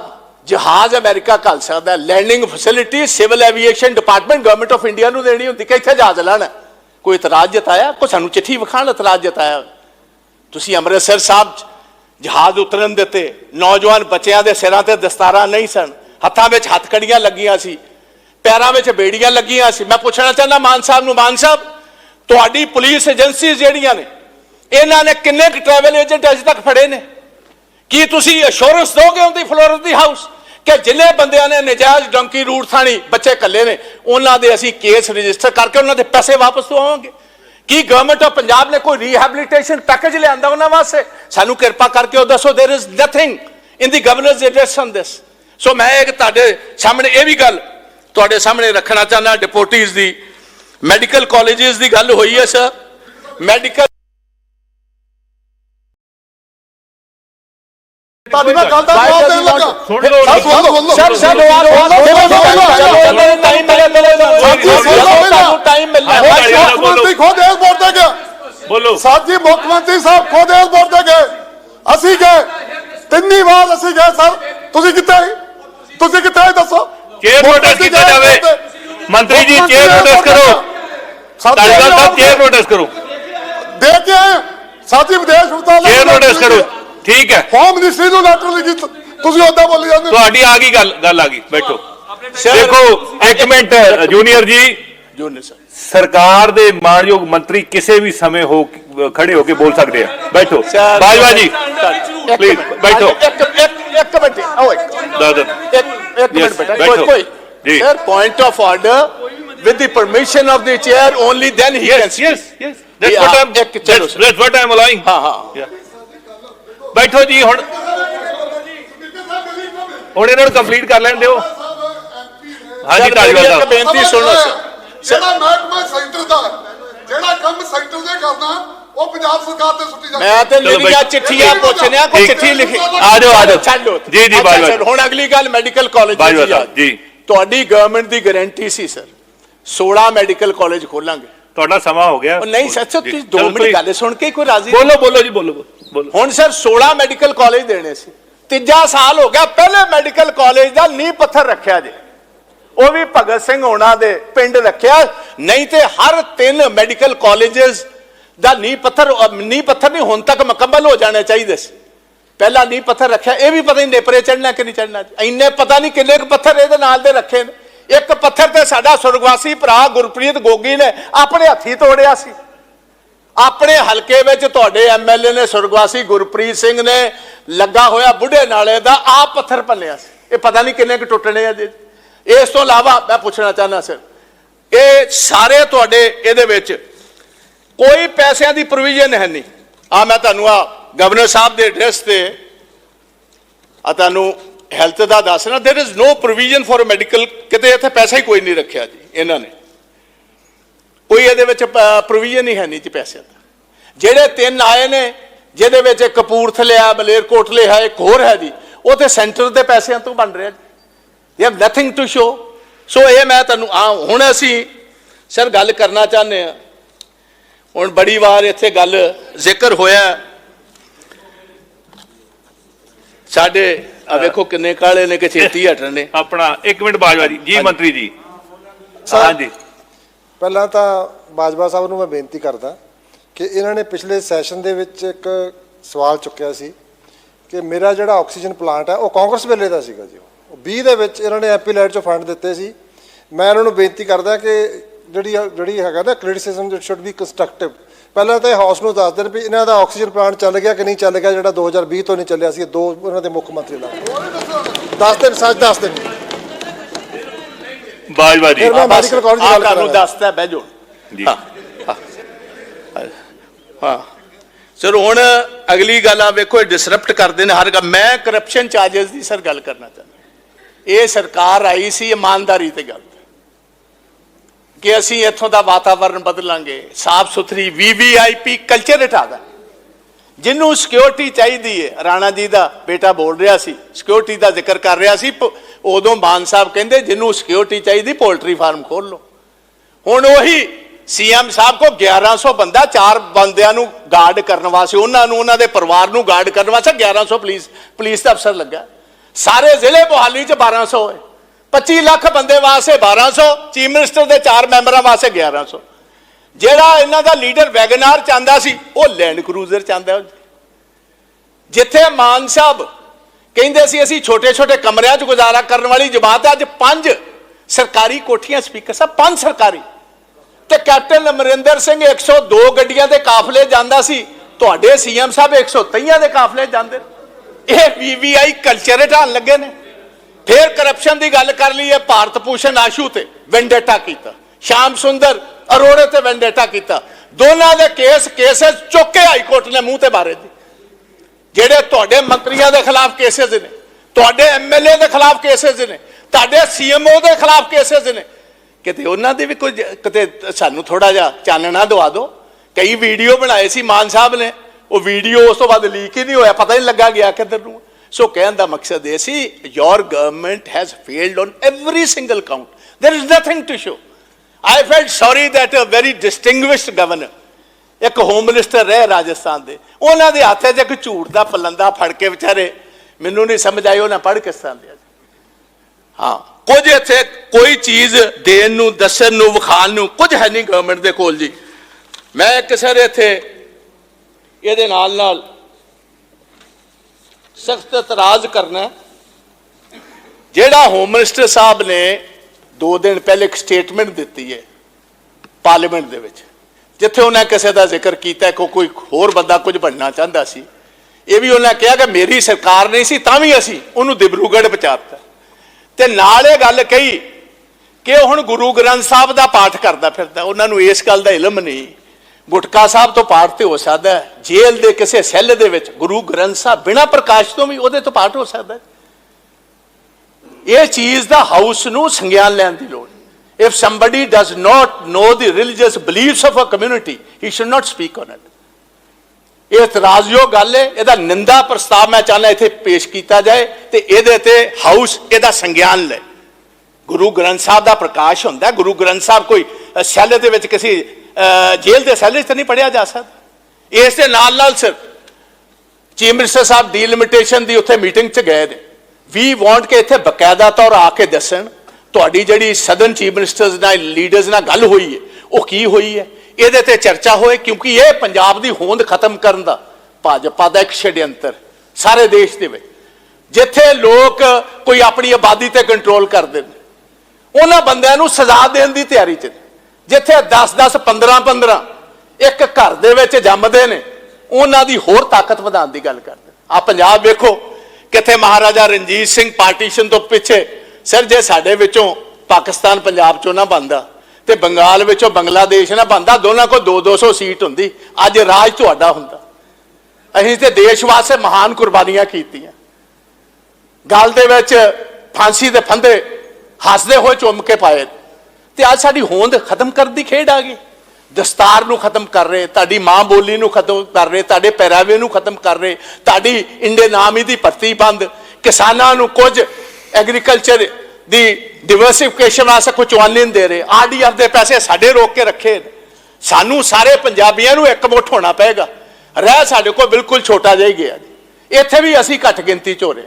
ਜਹਾਜ਼ ਅਮਰੀਕਾ ਘੱਲ ਸਕਦਾ landing facility, civil aviation department government of India ਨੂੰ ਦੇਣੀ ਹੁੰਦੀ ਕਿ ਇੱਥੇ ਜਹਾਜ਼ ਲਾਣਾ? ਕੋਈ ਇਤਰਾਜ਼ ਜਤਾਇਆ? ਕੋਈ ਸਾਨੂੰ ਚਿੱਠੀ ਵਿਖਾਣ ਇਤਰਾਜ਼ ਜਤਾਇਆ? ਤੁਸੀਂ ਅੰਮ੍ਰਿਤਸਰ ਸਾਹਿਬ 'ਚ ਜਹਾਜ਼ ਉਤਰਨ ਦਿੱਤੇ ਨੌਜਵਾਨ ਬੱਚਿਆਂ ਦੇ ਸਿਰਾਂ ਤੇ ਦਸਤਾਰਾਂ ਨਹੀਂ ਸਨ। ਹੱਥਾਂ ਵਿੱਚ ਹੱਥਕੜੀਆਂ ਲੱਗੀਆਂ ਸੀ। ਪੈਰਾਂ ਵਿੱਚ ਬੇੜੀਆਂ ਲੱਗੀਆਂ ਸੀ। ਮੈਂ ਪੁੱਛਣਾ ਚਾਹੁੰਦਾ ਮਾਨ ਸਾਹਿਬ ਨੂੰ, ਮਾਨ ਸਾਹਿਬ, ਤੁਹਾਡੀ ਪੁਲਿਸ ਏਜੰਸੀ ਜਿਹੜੀਆਂ ਨੇ, ਇਹਨਾਂ ਨੇ ਕਿੰਨੇ ਕੁ ਟਰੈਵਲ ਏਜੰਟ ਅਜੇ ਤੱਕ ਫੜੇ ਨੇ? ਕੀ ਤੁਸੀਂ ਅਸ਼ੋਰੈਂਸ ਦੋਗੇ ਉਹਦੀ ਫਲੋਰ ਦੀ ਹਾਊਸ ਕਿ ਜਿੰਨੇ ਬੰਦਿਆਂ ਨੇ ਨਜਾਇਜ਼ ਡੰਕੀ ਰੂਟ ਥਾਣੀ ਬੱਚੇ ਕੱਲੇ ਨੇ, ਉਹਨਾਂ ਦੇ ਅਸੀਂ ਕੇਸ ਰਜਿਸਟਰ ਕਰਕੇ ਉਹਨਾਂ ਦੇ ਪੈਸੇ ਵਾਪਸ ਦਵਾਵਾਂਗੇ ਕੀ ਗਵਰਨਮੈਂਟ ਆਫ ਪੰਜਾਬ ਨੇ ਕੋਈ ਰੀਹੈਬਿਲਿਟੇਸ਼ਨ ਪੈਕੇਜ ਲਿਆਂਦਾ ਉਹਨਾਂ ਵਾਸਤੇ ਸਾਨੂੰ ਕਿਰਪਾ ਕਰਕੇ ਉਹ ਦੱਸੋ there is nothing in the governor's address on this so ਮੈਂ ਇੱਕ ਤੁਹਾਡੇ ਸਾਹਮਣੇ ਇਹ ਵੀ ਗੱਲ ਤੁਹਾਡੇ ਸਾਹਮਣੇ ਰੱਖਣਾ ਚਾਹੁੰਦਾ ਡਿਪੋਰਟੀਜ਼ ਦੀ ਮੈਡੀਕਲ ਕਾਲਜਸ ਦੀ ਗੱਲ ਹੋਈ ਹੈ ਸਰ ਮੈਡੀਕਲ प्रतिभा कालदार जवाब देने लगा सब बोलो बोलो सब सब बोलो बोलो बोलो टाइम मिले मिले बोलो टाइम मिल रहा है मुख्यमंत्री खुद एक बोल देंगे बोलो साथी मुख्यमंत्री साहब खुद एक बोल देंगे ਅਸੀਂ ਗਏ ਤਿੰਨੀ ਵਾਰ ਅਸੀਂ ਗਏ ਸਰ ਤੁਸੀਂ ਕਿੱਥੇ ਤੁਸੀਂ ਕਿੱਥੇ ਦੱਸੋ ਚੇਅਰ ਨੋਟਿਸ ਕੀਤਾ ਜਾਵੇ ਮੰਤਰੀ ਜੀ ਚੇਅਰ ਨੋਟਿਸ ਕਰੋ ਸਾਡੀ ਗੱਲ ਦਾ ਚੇਅਰ ਨੋਟਿਸ ਕਰੋ ਦੇਖ ਕੇ ਸਾਥੀ ਵਿਦੇਸ਼ ਮੰਤਰਾਲੇ ਚੇਅਰ ਨੋਟਿਸ ਕਰੋ ਠੀਕ ਹੈ। ਹੋਮ ਮਿਨਿਸਟਰੀ ਨੂੰ ਲੈਟਰ ਲਿਖੀ ਤੁਸੀਂ ਉਦਾਂ ਬੋਲੀ ਜਾਂਦੇ ਹੋ। ਤੁਹਾਡੀ ਆ ਗਈ ਗੱਲ ਗੱਲ ਆ ਗਈ ਬੈਠੋ। ਦੇਖੋ ਇੱਕ minute junior ji. Junior sir. ਸਰਕਾਰ ਦੇ ਮਾਨਯੋਗ ਮੰਤਰੀ ਕਿਸੇ ਵੀ ਸਮੇਂ ਹੋ ਖੜੇ ਹੋ ਕੇ ਬੋਲ ਸਕਦੇ ਆ। ਬੈਠੋ। ਸਰ, ਬਾਜਵਾ ਜੀ ਮਿੰਟ, ਬੈਠੋ। ਇੱਕ ਇੱਕ ਇੱਕ ਮਿੰਟ ਆਓ ਇੱਕ। ਦਾਦਾ ਇੱਕ ਇੱਕ ਮਿੰਟ Yes, ਬੈਠੋ। ਕੋਈ ਜੀ। Sir point of order with the permission of the chair only then he can yes speak. Yes yes that's Yeah, what I'm ਇੱਕ ਚਲੋ sir. That's what I'm alleging ਹਾਂ ਹਾਂ ਬੈਠੋ ਜੀ ਹੁਣ ਹੁਣ ਇਹਨਾਂ ਨੂੰ ਕੰਪਲੀਟ ਕਰ ਲੈਣ ਦਿਓ। ਹਾਂਜੀ ਸਰ, ਧਾਲੀਵਾਲ ਮੇਰੀ ਇੱਕ ਸਾਹਿਬ ਬੇਨਤੀ ਸੁਣੋ। ਜਿਹੜਾ ਮਹਿਕਮਾ ਸੈਂਟਰ ਦਾ ਜਿਹੜਾ ਕੰਮ ਸੈਂਟਰ ਦੇ ਕਰਨਾ ਉਹ ਪੰਜਾਬ ਸਰਕਾਰ ਤੇ ਸੁੱਟੀ ਜਾਂਦੀ ਮੈਂ ਤੇ ਚਲੋ ਲਿਖਿਆ ਬਈ। ਚਿੱਠੀਆਂ ਪੁੱਛਣਿਆ ਕੋਈ। ਚਿੱਠੀ ਲਿਖੀ। ਆ ਜਾਓ, ਆ ਜਾਓ। ਛੱਡੋ ਜੀ, ਜੀ, ਸਰ, ਹੁਣ ਅਗਲੀ ਗੱਲ ਮੈਡੀਕਲ ਕਾਲਜ ਦੀ ਸਾਹਿਬ, ਜੀ। ਤੁਹਾਡੀ ਗਵਰਨਮੈਂਟ ਦੀ ਗਾਰੰਟੀ ਸੀ ਸਰ 16 ਮੈਡੀਕਲ ਕਾਲਜ ਖੋਲਾਂਗੇ। ਤੁਹਾਡਾ ਸਮਾਂ ਹੋ ਗਿਆ। ਨਹੀਂ ਸੱਚ ਤੁਸੀਂ ਚਲੋ 2 ਮਿੰਟ ਗੱਲ ਸੁਣ ਕੇ ਕੋਈ ਰਾਜ਼ੀ ਬੋਲੋ ਬੋਲੋ ਜੀ ਬੋਲੋ। ਹੁਣ ਸਰ 16 ਮੈਡੀਕਲ ਕਾਲਜ ਦੇਣੇ ਸੀ। ਤੀਜਾ ਸਾਲ ਹੋ ਗਿਆ, ਪਹਿਲੇ ਮੈਡੀਕਲ ਕਾਲਜ ਦਾ ਨੀਂਹ ਪੱਥਰ ਰੱਖਿਆ ਜੇ। ਉਹ ਵੀ ਭਗਤ ਸਿੰਘ ਹੋਣਾ ਦੇ ਪਿੰਡ ਰੱਖਿਆ। ਨਹੀਂ ਤੇ ਹਰ ਤਿੰਨ ਮੈਡੀਕਲ ਕਾਲਜਸ ਦਾ ਨੀਂਹ ਪੱਥਰ ਨੀਂਹ ਪੱਥਰ ਨਹੀਂ, ਹੁਣ ਤੱਕ ਮੁਕੰਮਲ ਹੋ ਜਾਣੇ ਚਾਹੀਦੇ ਸੀ। ਪਹਿਲਾਂ ਨੀਂਹ ਪੱਥਰ ਰੱਖਿਆ, ਇਹ ਵੀ ਪਤਾ ਨਹੀਂ ਨੇਪਰੇ ਚੜਨਾ ਕਿ ਨਹੀਂ ਚੜਨਾ ਇੰਨੇ ਪਤਾ ਨਹੀਂ ਕਿੰਨੇ ਕੁ ਪੱਥਰ ਇਹਦੇ ਨਾਲ ਦੇ ਰੱਖੇ ਨੇ। ਇੱਕ ਪੱਥਰ ਤੇ ਸਾਡਾ ਸੁਰਗਵਾਸੀ ਭਰਾ ਗੁਰਪ੍ਰੀਤ ਗੋਗੀ ਨੇ ਆਪਣੇ ਹੱਥੀ ਤੋੜਿਆ ਸੀ। ਆਪਣੇ ਹਲਕੇ ਵਿੱਚ ਤੁਹਾਡੇ ਐਮਐਲਏ ਨੇ ਸੁਰਗਵਾਸੀ ਗੁਰਪ੍ਰੀਤ ਸਿੰਘ ਨੇ ਲੱਗਾ ਹੋਇਆ ਬੁੱਢੇ ਨਾਲੇ ਦਾ ਆ ਪੱਥਰ ਭੰਨਿਆ ਸੀ। ਇਹ ਪਤਾ ਨਹੀਂ ਕਿੰਨੇ ਕੁ ਟੁੱਟਣੇ ਆ ਜੀ। ਇਸ ਤੋਂ ਇਲਾਵਾ ਮੈਂ ਪੁੱਛਣਾ ਚਾਹੁੰਦਾ ਸਰ ਇਹ ਸਾਰੇ ਤੁਹਾਡੇ ਇਹਦੇ ਵਿੱਚ ਕੋਈ ਪੈਸਿਆਂ ਦੀ ਪ੍ਰੋਵੀਜ਼ਨ ਹੈ ਨਹੀਂ। ਆ ਮੈਂ ਤੁਹਾਨੂੰ ਆ ਗਵਰਨਰ ਸਾਹਿਬ ਦੇ ਐਡਰੈਸ ਤੇ ਆ ਤੁਹਾਨੂੰ ਹੈਲਥ ਦਾ ਦੱਸਣਾ there is no provision for medical ਕਿਤੇ ਇੱਥੇ ਪੈਸਾ ਹੀ ਕੋਈ ਨਹੀਂ ਰੱਖਿਆ ਜੀ, ਇਹਨਾਂ ਨੇ। ਕੋਈ ਇਹਦੇ ਵਿੱਚ ਪ੍ਰੋਵੀਜ਼ਨ ਹੀ ਹੈ ਨਹੀਂ ਜੀ ਪੈਸੇ ਦਾ। ਜਿਹੜੇ ਤਿੰਨ ਆਏ ਨੇ ਜਿਹਦੇ ਵਿੱਚ ਕਪੂਰਥਲੇ ਆ ਮਲੇਰਕੋਟਲੇ ਹੈ ਇੱਕ ਹੋਰ ਹੈ ਜੀ ਉਹ ਤੇ ਸੈਂਟਰ ਦੇ ਪੈਸਿਆਂ ਤੋਂ ਬਣ ਰਿਹਾ ਜੀ। You have nothing to show so ਇਹ ਮੈਂ ਤੁਹਾਨੂੰ ਆ ਹੁਣ ਅਸੀਂ ਸਰ ਗੱਲ ਕਰਨਾ ਚਾਹੁੰਦੇ ਆ ਹੁਣ ਬੜੀ ਵਾਰ ਇੱਥੇ ਗੱਲ ਜ਼ਿਕਰ ਹੋਇਆ। ਸਾਡੇ ਆ ਵੇਖੋ ਕਿੰਨੇ ਕਾਲੇ ਨੇ ਕਿ ਛੇਤੀ ਹਟਣ ਨੇ। ਆਪਣਾ 1 ਮਿੰਟ ਬਾਜਵਾ ਜੀ ਜੀ ਮੰਤਰੀ ਜੀ। ਹਾਂਜੀ। ਪਹਿਲਾਂ ਤਾਂ ਬਾਜਵਾ ਸਾਹਿਬ ਨੂੰ ਮੈਂ ਬੇਨਤੀ ਕਰਦਾ ਕਿ ਇਹਨਾਂ ਨੇ ਪਿਛਲੇ ਸੈਸ਼ਨ ਦੇ ਵਿੱਚ ਇੱਕ ਸਵਾਲ ਚੁੱਕਿਆ ਸੀ ਕਿ ਮੇਰਾ ਜਿਹੜਾ ਆਕਸੀਜਨ ਪਲਾਂਟ ਹੈ, ਉਹ ਕਾਂਗਰਸ ਵੇਲੇ ਦਾ ਸੀਗਾ ਜੀ। ਉਹ 20 ਦੇ ਵਿੱਚ ਇਹਨਾਂ ਨੇ ਐਮਪੀ ਲਾਈਟ ਚੋਂ ਫੰਡ ਦਿੱਤੇ ਸੀ। ਮੈਂ ਇਹਨਾਂ ਨੂੰ ਬੇਨਤੀ ਕਰਦਾ ਕਿ ਜਿਹੜੀ ਜਿਹੜੀ ਹੈਗਾ ਨਾ criticism it should be constructive ਪਹਿਲਾਂ ਤਾਂ ਇਹ ਹਾਊਸ ਨੂੰ ਦੱਸ ਦੇਣ ਵੀ ਇਹਨਾਂ ਦਾ ਆਕਸੀਜਨ ਪਲਾਂਟ ਚੱਲ ਗਿਆ ਕਿ ਨਹੀਂ ਚੱਲ ਗਿਆ, ਜਿਹੜਾ 2020 ਤੋਂ ਨਹੀਂ ਚੱਲਿਆ ਸੀ ਦੋ ਉਹਨਾਂ ਦੇ ਮੁੱਖ ਮੰਤਰੀ ਲੱਗ ਦੱਸ ਦੇਣ ਸੱਚ ਦੱਸ ਦੇਣ ਬਾਜਵਾ ਜੀ ਫਿਰ ਮੈਂ ਬਸ, ਮੈਡੀਕਲ ਕਾਲਜ ਦੀ ਆਹ ਗੱਲ ਤੁਹਾਨੂੰ। ਦੱਸਦਾ ਬਹਿ ਜਾਓ। ਜੀ। ਹਾਂ। ਸਰ ਹੁਣ ਅਗਲੀ ਗੱਲ ਆ ਵੇਖੋ ਇਹ ਡਿਸਰਪਟ ਕਰਦੇ ਨੇ ਹਰ ਗੱਲ। ਮੈਂ ਕਰਪਸ਼ਨ ਚਾਰजेस ਦੀ ਸਰ ਗੱਲ ਕਰਨਾ ਚਾਹੁੰਦਾ। ਇਹ ਸਰਕਾਰ ਆਈ ਸੀ ਇਮਾਨਦਾਰੀ ਤੇ ਗੱਲ। ਕਿ ਅਸੀਂ ਇੱਥੋਂ ਦਾ ਵਾਤਾਵਰਣ ਬਦਲਾਂਗੇ ਸਾਫ਼ ਸੁਥਰੀ ਵੀਵੀਆਈਪੀ ਕਲਚਰ ਹਟਾਦਾ ਜਿਹਨੂੰ ਸਿਕਿਉਰਿਟੀ ਚਾਹੀਦੀ ਹੈ ਰਾਣਾ ਜੀ ਦਾ ਬੇਟਾ ਬੋਲ ਰਿਹਾ ਸੀ ਸਿਕਿਉਰਿਟੀ ਦਾ ਜ਼ਿਕਰ ਕਰ ਰਿਹਾ ਸੀ ਪ- ਉਦੋਂ ਮਾਨ ਸਾਹਿਬ ਕਹਿੰਦੇ, ਜਿਹਨੂੰ ਸਿਕਿਉਰਿਟੀ ਚਾਹੀਦੀ ਪੋਲਟਰੀ ਫਾਰਮ ਖੋਲ ਲਓ। ਹੁਣ ਉਹੀ ਸੀਐਮ ਸਾਹਿਬ ਕੋ 1100 ਬੰਦਾ, ਚਾਰ ਬੰਦਿਆਂ ਨੂੰ ਗਾਰਡ ਕਰਨ ਵਾਸਤੇ, ਉਹਨਾਂ ਨੂੰ, ਉਹਨਾਂ ਦੇ ਪਰਿਵਾਰ ਨੂੰ ਗਾਰਡ ਕਰਨ ਵਾਸਤੇ 1100 ਪੁਲਿਸ ਪੁਲਿਸ ਦਾ ਅਫਸਰ ਲੱਗਾ। ਸਾਰੇ ਜ਼ਿਲ੍ਹੇ ਮੁਹਾਲੀ ਚ 1200 ਹੈ 25 ਲੱਖ ਬੰਦੇ ਵਾਸਤੇ 1200 ਚੀਫ ਮਿਨਿਸਟਰ ਦੇ ਚਾਰ ਮੈਂਬਰਾਂ ਵਾਸਤੇ 1100 ਜਿਹੜਾ ਇਹਨਾਂ ਦਾ ਲੀਡਰ ਵੈਗਨਾਰ ਚਾਹੁੰਦਾ ਸੀ, ਉਹ ਲੈਂਡ ਕਰੂਜ਼ਰ ਚਾਹੁੰਦਾ ਜਿੱਥੇ ਮਾਨ ਸਾਹਿਬ ਕਹਿੰਦੇ ਸੀ ਅਸੀਂ ਛੋਟੇ ਛੋਟੇ ਕਮਰਿਆਂ 'ਚ ਗੁਜ਼ਾਰਾ ਕਰਨ ਵਾਲੀ ਜਮਾਤ ਹੈ, ਅੱਜ ਪੰਜ ਸਰਕਾਰੀ ਕੋਠੀਆਂ ਸਪੀਕਰ ਸਾਹਿਬ ਪੰਜ ਸਰਕਾਰੀ। ਤੇ ਕੈਪਟਨ ਅਮਰਿੰਦਰ ਸਿੰਘ 102 ਗੱਡੀਆਂ ਦੇ ਕਾਫਲੇ ਜਾਂਦਾ ਸੀ ਤੁਹਾਡੇ ਸੀਐਮ ਸਾਹਿਬ 123 ਦੇ ਕਾਫਲੇ ਜਾਂਦੇ ਨੇ। ਇਹ ਵੀਵੀਆਈ ਕਲਚਰ ਹਟਾਉਣ ਲੱਗੇ ਨੇ। ਫਿਰ ਕਰਪਸ਼ਨ ਦੀ ਗੱਲ ਕਰ ਲਈ ਹੈ ਭਾਰਤ ਭੂਸ਼ਣ ਆਸ਼ੂ ਤੇ ਵੈਂਡੇਟਾ ਕੀਤਾ। ਸ਼ਾਮ ਸੁੰਦਰ ਅਰੋੜੇ ਤੇ ਵੈਂਡੇਟਾ ਕੀਤਾ। ਦੋਨਾਂ ਦੇ ਕੇਸ ਕੇਸਸ ਚੁੱਕ ਹਾਈ ਕੋਰਟ ਨੇ ਮੂੰਹ ਤੇ ਮਾਰੇ ਜੀ। ਜਿਹੜੇ ਤੁਹਾਡੇ ਮੰਤਰੀਆਂ ਦੇ ਖਿਲਾਫ ਕੇਸਸ ਨੇ, ਤੁਹਾਡੇ ਐਮਐਲਏ ਦੇ ਖਿਲਾਫ ਕੇਸਸ ਨੇ, ਤੁਹਾਡੇ ਸੀਐਮਓ ਦੇ ਖਿਲਾਫ ਕੇਸਸ ਨੇ, ਕਿਤੇ ਉਹਨਾਂ ਦੇ ਵੀ ਕੋਈ ਕਿਤੇ ਸਾਨੂੰ ਥੋੜਾ ਜਿਹਾ ਚਾਨਣਾ ਦਵਾ ਦਿਓ। ਕਈ ਵੀਡੀਓ ਬਣਾਏ ਸੀ ਮਾਨ ਸਾਹਿਬ ਨੇ, ਉਹ ਵੀਡੀਓ ਉਸ ਤੋਂ ਬਾਅਦ ਲੀਕ ਹੀ ਨਹੀਂ ਹੋਇਆ, ਪਤਾ ਹੀ ਲੱਗਾ ਗਿਆ ਕਿੱਧਰ ਨੂੰ। ਸੋ ਕਹਿਣ ਦਾ ਮਕਸਦ ਇਹ ਸੀ your government has failed on every single count there is nothing to show. I felt sorry that a very distinguished governor ਇੱਕ ਹੋਮ ਮਿਨਿਸਟਰ ਰਹੇ ਰਾਜਸਥਾਨ ਦੇ। ਉਹਨਾਂ ਦੇ ਹੱਥੇ 'ਚ ਇੱਕ ਝੂਠ ਦਾ ਪਲੰਦਾ ਫੜ ਕੇ ਵਿਚਾਰੇ, ਮੈਨੂੰ ਨਹੀਂ ਸਮਝ ਆਈ ਉਹਨਾਂ ਪੜ੍ਹ ਕਿਸ ਤਰ੍ਹਾਂ ਲਿਆ ਹਾਂ, ਕੁਝ ਇੱਥੇ ਕੋਈ ਚੀਜ਼ ਦੇਣ ਨੂੰ, ਦੱਸਣ ਨੂੰ ਵਿਖਾਣ ਨੂੰ ਕੁਝ ਹੈ ਨਹੀਂ ਗਵਰਨਮੈਂਟ ਦੇ ਕੋਲ ਜੀ। ਮੈਂ ਕਿਸੇ ਸਰ ਇੱਥੇ ਇਹਦੇ ਨਾਲ ਨਾਲ ਸਖਤ ਇਤਰਾਜ਼ ਕਰਨਾ ਜਿਹੜਾ ਹੋਮ ਮਿਨਿਸਟਰ ਸਾਹਿਬ ਨੇ 2 ਦਿਨ ਪਹਿਲੇ ਇੱਕ ਸਟੇਟਮੈਂਟ ਦਿੱਤੀ ਹੈ ਪਾਰਲੀਮੈਂਟ ਦੇ ਵਿੱਚ। ਜਿੱਥੇ ਉਹਨਾਂ ਕਿਸੇ ਦਾ ਜ਼ਿਕਰ ਕੀਤਾ, ਕਿ ਕੋਈ ਹੋਰ ਬੰਦਾ ਕੁਝ ਬਣਨਾ ਚਾਹੁੰਦਾ ਸੀ। ਇਹ ਵੀ ਉਹਨਾਂ ਕਿਹਾ ਕਿ ਮੇਰੀ ਸਰਕਾਰ ਨਹੀਂ ਸੀ, ਤਾਂ ਵੀ ਅਸੀਂ ਉਹਨੂੰ ਦਿਬਰੂਗੜ੍ਹ ਪਹੁੰਚਾਤਾ। ਤੇ ਨਾਲ ਇਹ ਗੱਲ ਕਹੀ ਕਿ ਉਹ ਹੁਣ ਗੁਰੂ ਗ੍ਰੰਥ ਸਾਹਿਬ ਦਾ ਪਾਠ ਕਰਦਾ ਫਿਰਦਾ। ਉਹਨਾਂ ਨੂੰ ਇਸ ਗੱਲ ਦਾ ਇਲਮ ਨਹੀਂ। ਗੁਟਕਾ ਸਾਹਿਬ ਤੋਂ ਪਾਠ ਤੇ ਹੋ ਸਕਦਾ ਜੇਲ੍ਹ ਦੇ ਕਿਸੇ ਸੈੱਲ ਦੇ ਵਿੱਚ ਗੁਰੂ ਗ੍ਰੰਥ ਸਾਹਿਬ ਬਿਨਾਂ ਪ੍ਰਕਾਸ਼ ਤੋਂ ਵੀ ਉਹਦੇ ਤੋਂ ਪਾਠ ਹੋ ਸਕਦਾ ਇਹ ਚੀਜ਼ ਦਾ ਹਾਊਸ ਨੂੰ ਸੰਗਿਆਨ ਲੈਣ ਦੀ ਲੋੜ if somebody does not know the religious beliefs of a community he should not speak on it. ਇਹ ਇਤਰਾਜ਼ਯੋਗ ਗੱਲ ਹੈ ਇਹਦਾ ਨਿੰਦਾ ਪ੍ਰਸਤਾਵ ਮੈਂ ਚਾਹੁੰਦਾ ਇੱਥੇ ਪੇਸ਼ ਕੀਤਾ ਜਾਏ ਤੇ ਇਹਦੇ ਤੇ ਹਾਊਸ ਇਹਦਾ ਸੰਗਿਆਨ ਲੈ ਗੁਰੂ ਗ੍ਰੰਥ ਸਾਹਿਬ ਦਾ ਪ੍ਰਕਾਸ਼ ਹੁੰਦਾ ਗੁਰੂ ਗ੍ਰੰਥ ਸਾਹਿਬ ਕੋਈ ਅ, ਸੈੱਲ ਦੇ ਵਿੱਚ ਕਿਸੇ ਜੇਲ੍ਹ ਦੇ ਸੈੱਲ 'ਚ ਤਾਂ ਨਹੀਂ ਪੜਿਆ ਜਾ ਸਕਦਾ। ਇਸ ਦੇ ਨਾਲ ਨਾਲ ਸਿਰਫ ਚੀਫ ਮਿਨਿਸਟਰ ਸਾਹਿਬ ਡੀਲਿਮਿਟੇਸ਼ਨ ਦੀ ਉੱਥੇ ਮੀਟਿੰਗ 'ਚ ਗਏ ਨੇ। ਵੀ ਵਾਂਟ ਕਿ ਇੱਥੇ ਬਕਾਇਦਾ ਤੌਰ ਆ ਕੇ ਦੱਸਣ ਤੁਹਾਡੀ ਜਿਹੜੀ ਸਦਨ ਚੀਫ ਮਿਨਿਸਟਰਸ ਨਾਲ ਲੀਡਰਸ ਨਾਲ ਗੱਲ ਹੋਈ ਹੈ, ਉਹ ਕੀ ਹੋਈ ਹੈ? ਇਹਦੇ ਤੇ ਚਰਚਾ ਹੋਏ ਕਿਉਂਕਿ ਇਹ ਪੰਜਾਬ ਦੀ ਹੋਂਦ ਖਤਮ ਕਰਨ ਦਾ ਭਾਜਪਾ ਦਾ ਇੱਕ ਛੜਯੰਤਰ ਸਾਰੇ ਦੇਸ਼ ਦੇ ਵਿੱਚ। ਜਿੱਥੇ ਲੋਕ ਕੋਈ ਆਪਣੀ ਆਬਾਦੀ ਤੇ ਕੰਟਰੋਲ ਕਰਦੇ ਨੇ, ਉਹਨਾਂ ਬੰਦਿਆਂ ਨੂੰ ਸਜ਼ਾ ਦੇਣ ਦੀ ਤਿਆਰੀ 'ਚ ਨੇ। ਜਿੱਥੇ 10 10 15 15 ਇੱਕ ਘਰ ਦੇ ਵਿੱਚ ਜੰਮਦੇ ਨੇ, ਉਹਨਾਂ ਦੀ ਹੋਰ ਤਾਕਤ ਵਧਾਉਣ ਦੀ ਗੱਲ ਕਰਦੇ ਆ ਪੰਜਾਬ ਵੇਖੋ, ਕਿੱਥੇ ਮਹਾਰਾਜਾ ਰਣਜੀਤ ਸਿੰਘ ਪਾਰਟੀਸ਼ਨ ਤੋਂ ਪਿੱਛੇ ਸਰ, ਜੇ ਸਾਡੇ ਵਿੱਚੋਂ ਪਾਕਿਸਤਾਨ, ਪੰਜਾਬ ਚੋਂ ਨਾ ਬੰਦਾ ਤੇ ਬੰਗਾਲ ਵਿੱਚੋਂ ਬੰਗਲਾਦੇਸ਼ ਨਾ ਬੰਦਾ, ਦੋਨਾਂ ਕੋ 2 200 ਸੀਟ ਹੁੰਦੀ। ਅੱਜ ਰਾਜ ਤੁਹਾਡਾ ਹੁੰਦਾ। ਅਸੀਂ ਤੇ ਦੇਸ਼ ਵਾਸਤੇ ਮਹਾਨ ਕੁਰਬਾਨੀਆਂ ਕੀਤੀਆਂ। ਗੱਲ ਦੇ ਵਿੱਚ ਫਾਂਸੀ ਦੇ ਫੰਦੇ ਹੱਸਦੇ ਹੋਏ ਚੁੰਮ ਕੇ ਪਾਏ। ਤੇ ਅੱਜ ਸਾਡੀ ਹੋਂਦ ਖਤਮ ਕਰਨ ਦੀ ਖੇਡ ਆ ਗਈ। ਦਸਤਾਰ ਨੂੰ ਖਤਮ ਕਰ ਰਹੇ, ਤੁਹਾਡੀ ਮਾਂ ਬੋਲੀ ਨੂੰ ਖਤਮ ਕਰ ਰਹੇ, ਤੁਹਾਡੇ ਪਹਿਰਾਵੇ ਨੂੰ ਖਤਮ ਕਰ ਰਹੇ, ਤੁਹਾਡੀ ਇੰਡੀਅਨ ਆਰਮੀ ਦੀ ਭਰਤੀ ਬੰਦ, ਕਿਸਾਨਾਂ ਨੂੰ ਕੁਝ ਐਗਰੀਕਲਚਰ ਦੀ ਡਿਵਰਸਿਫਿਕੇਸ਼ਨ ਵਾਸਤੇ ਕੁਝ ਵਾਲੇ ਨਹੀਂ ਦੇ ਰਹੇ। ਆਰਡੀਐਫ ਦੇ ਪੈਸੇ ਸਾਡੇ ਰੋਕ ਕੇ ਰੱਖੇ ਸਾਨੂੰ ਸਾਰੇ ਪੰਜਾਬੀਆਂ ਨੂੰ ਇੱਕ ਮੁੱਠ ਹੋਣਾ ਪਏਗਾ। ਰਹਿ ਸਾਡੇ ਕੋਲ ਬਿਲਕੁਲ ਛੋਟਾ ਜਿਹਾ ਹੀ ਗਿਆ ਇੱਥੇ ਵੀ ਅਸੀਂ ਘੱਟ ਗਿਣਤੀ ਚ ਹੋ ਰਹੇ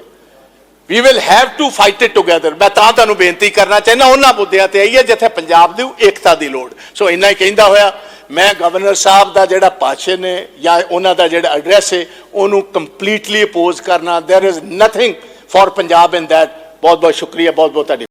we will have to fight it together ਮੈਂ ਤਾਂ ਤੁਹਾਨੂੰ ਬੇਨਤੀ ਕਰਨਾ ਚਾਹੁੰਦਾ, ਉਹਨਾਂ ਮੁੱਦਿਆਂ ਤੇ ਆਈਏ ਜਿੱਥੇ ਪੰਜਾਬ ਦੀ ਏਕਤਾ ਦੀ ਲੋੜ। ਸੋ ਇੰਨਾ ਹੀ ਕਹਿੰਦਾ ਹੋਇਆ। ਮੈਂ ਗਵਰਨਰ ਸਾਹਿਬ ਦਾ ਜਿਹੜਾ ਭਾਸ਼ਣ ਨੇ ਜਾਂ ਉਹਨਾਂ ਦਾ ਜਿਹੜਾ ਐਡਰੈਸ ਹੈ ਉਹਨੂੰ ਕੰਪਲੀਟਲੀ ਅਪੋਜ਼ ਕਰਨਾ। There is nothing for Punjab in that ਬਹੁਤ ਬਹੁਤ ਸ਼ੁਕਰੀਆ ਬਹੁਤ ਬਹੁਤ ਤੁਹਾਡੀ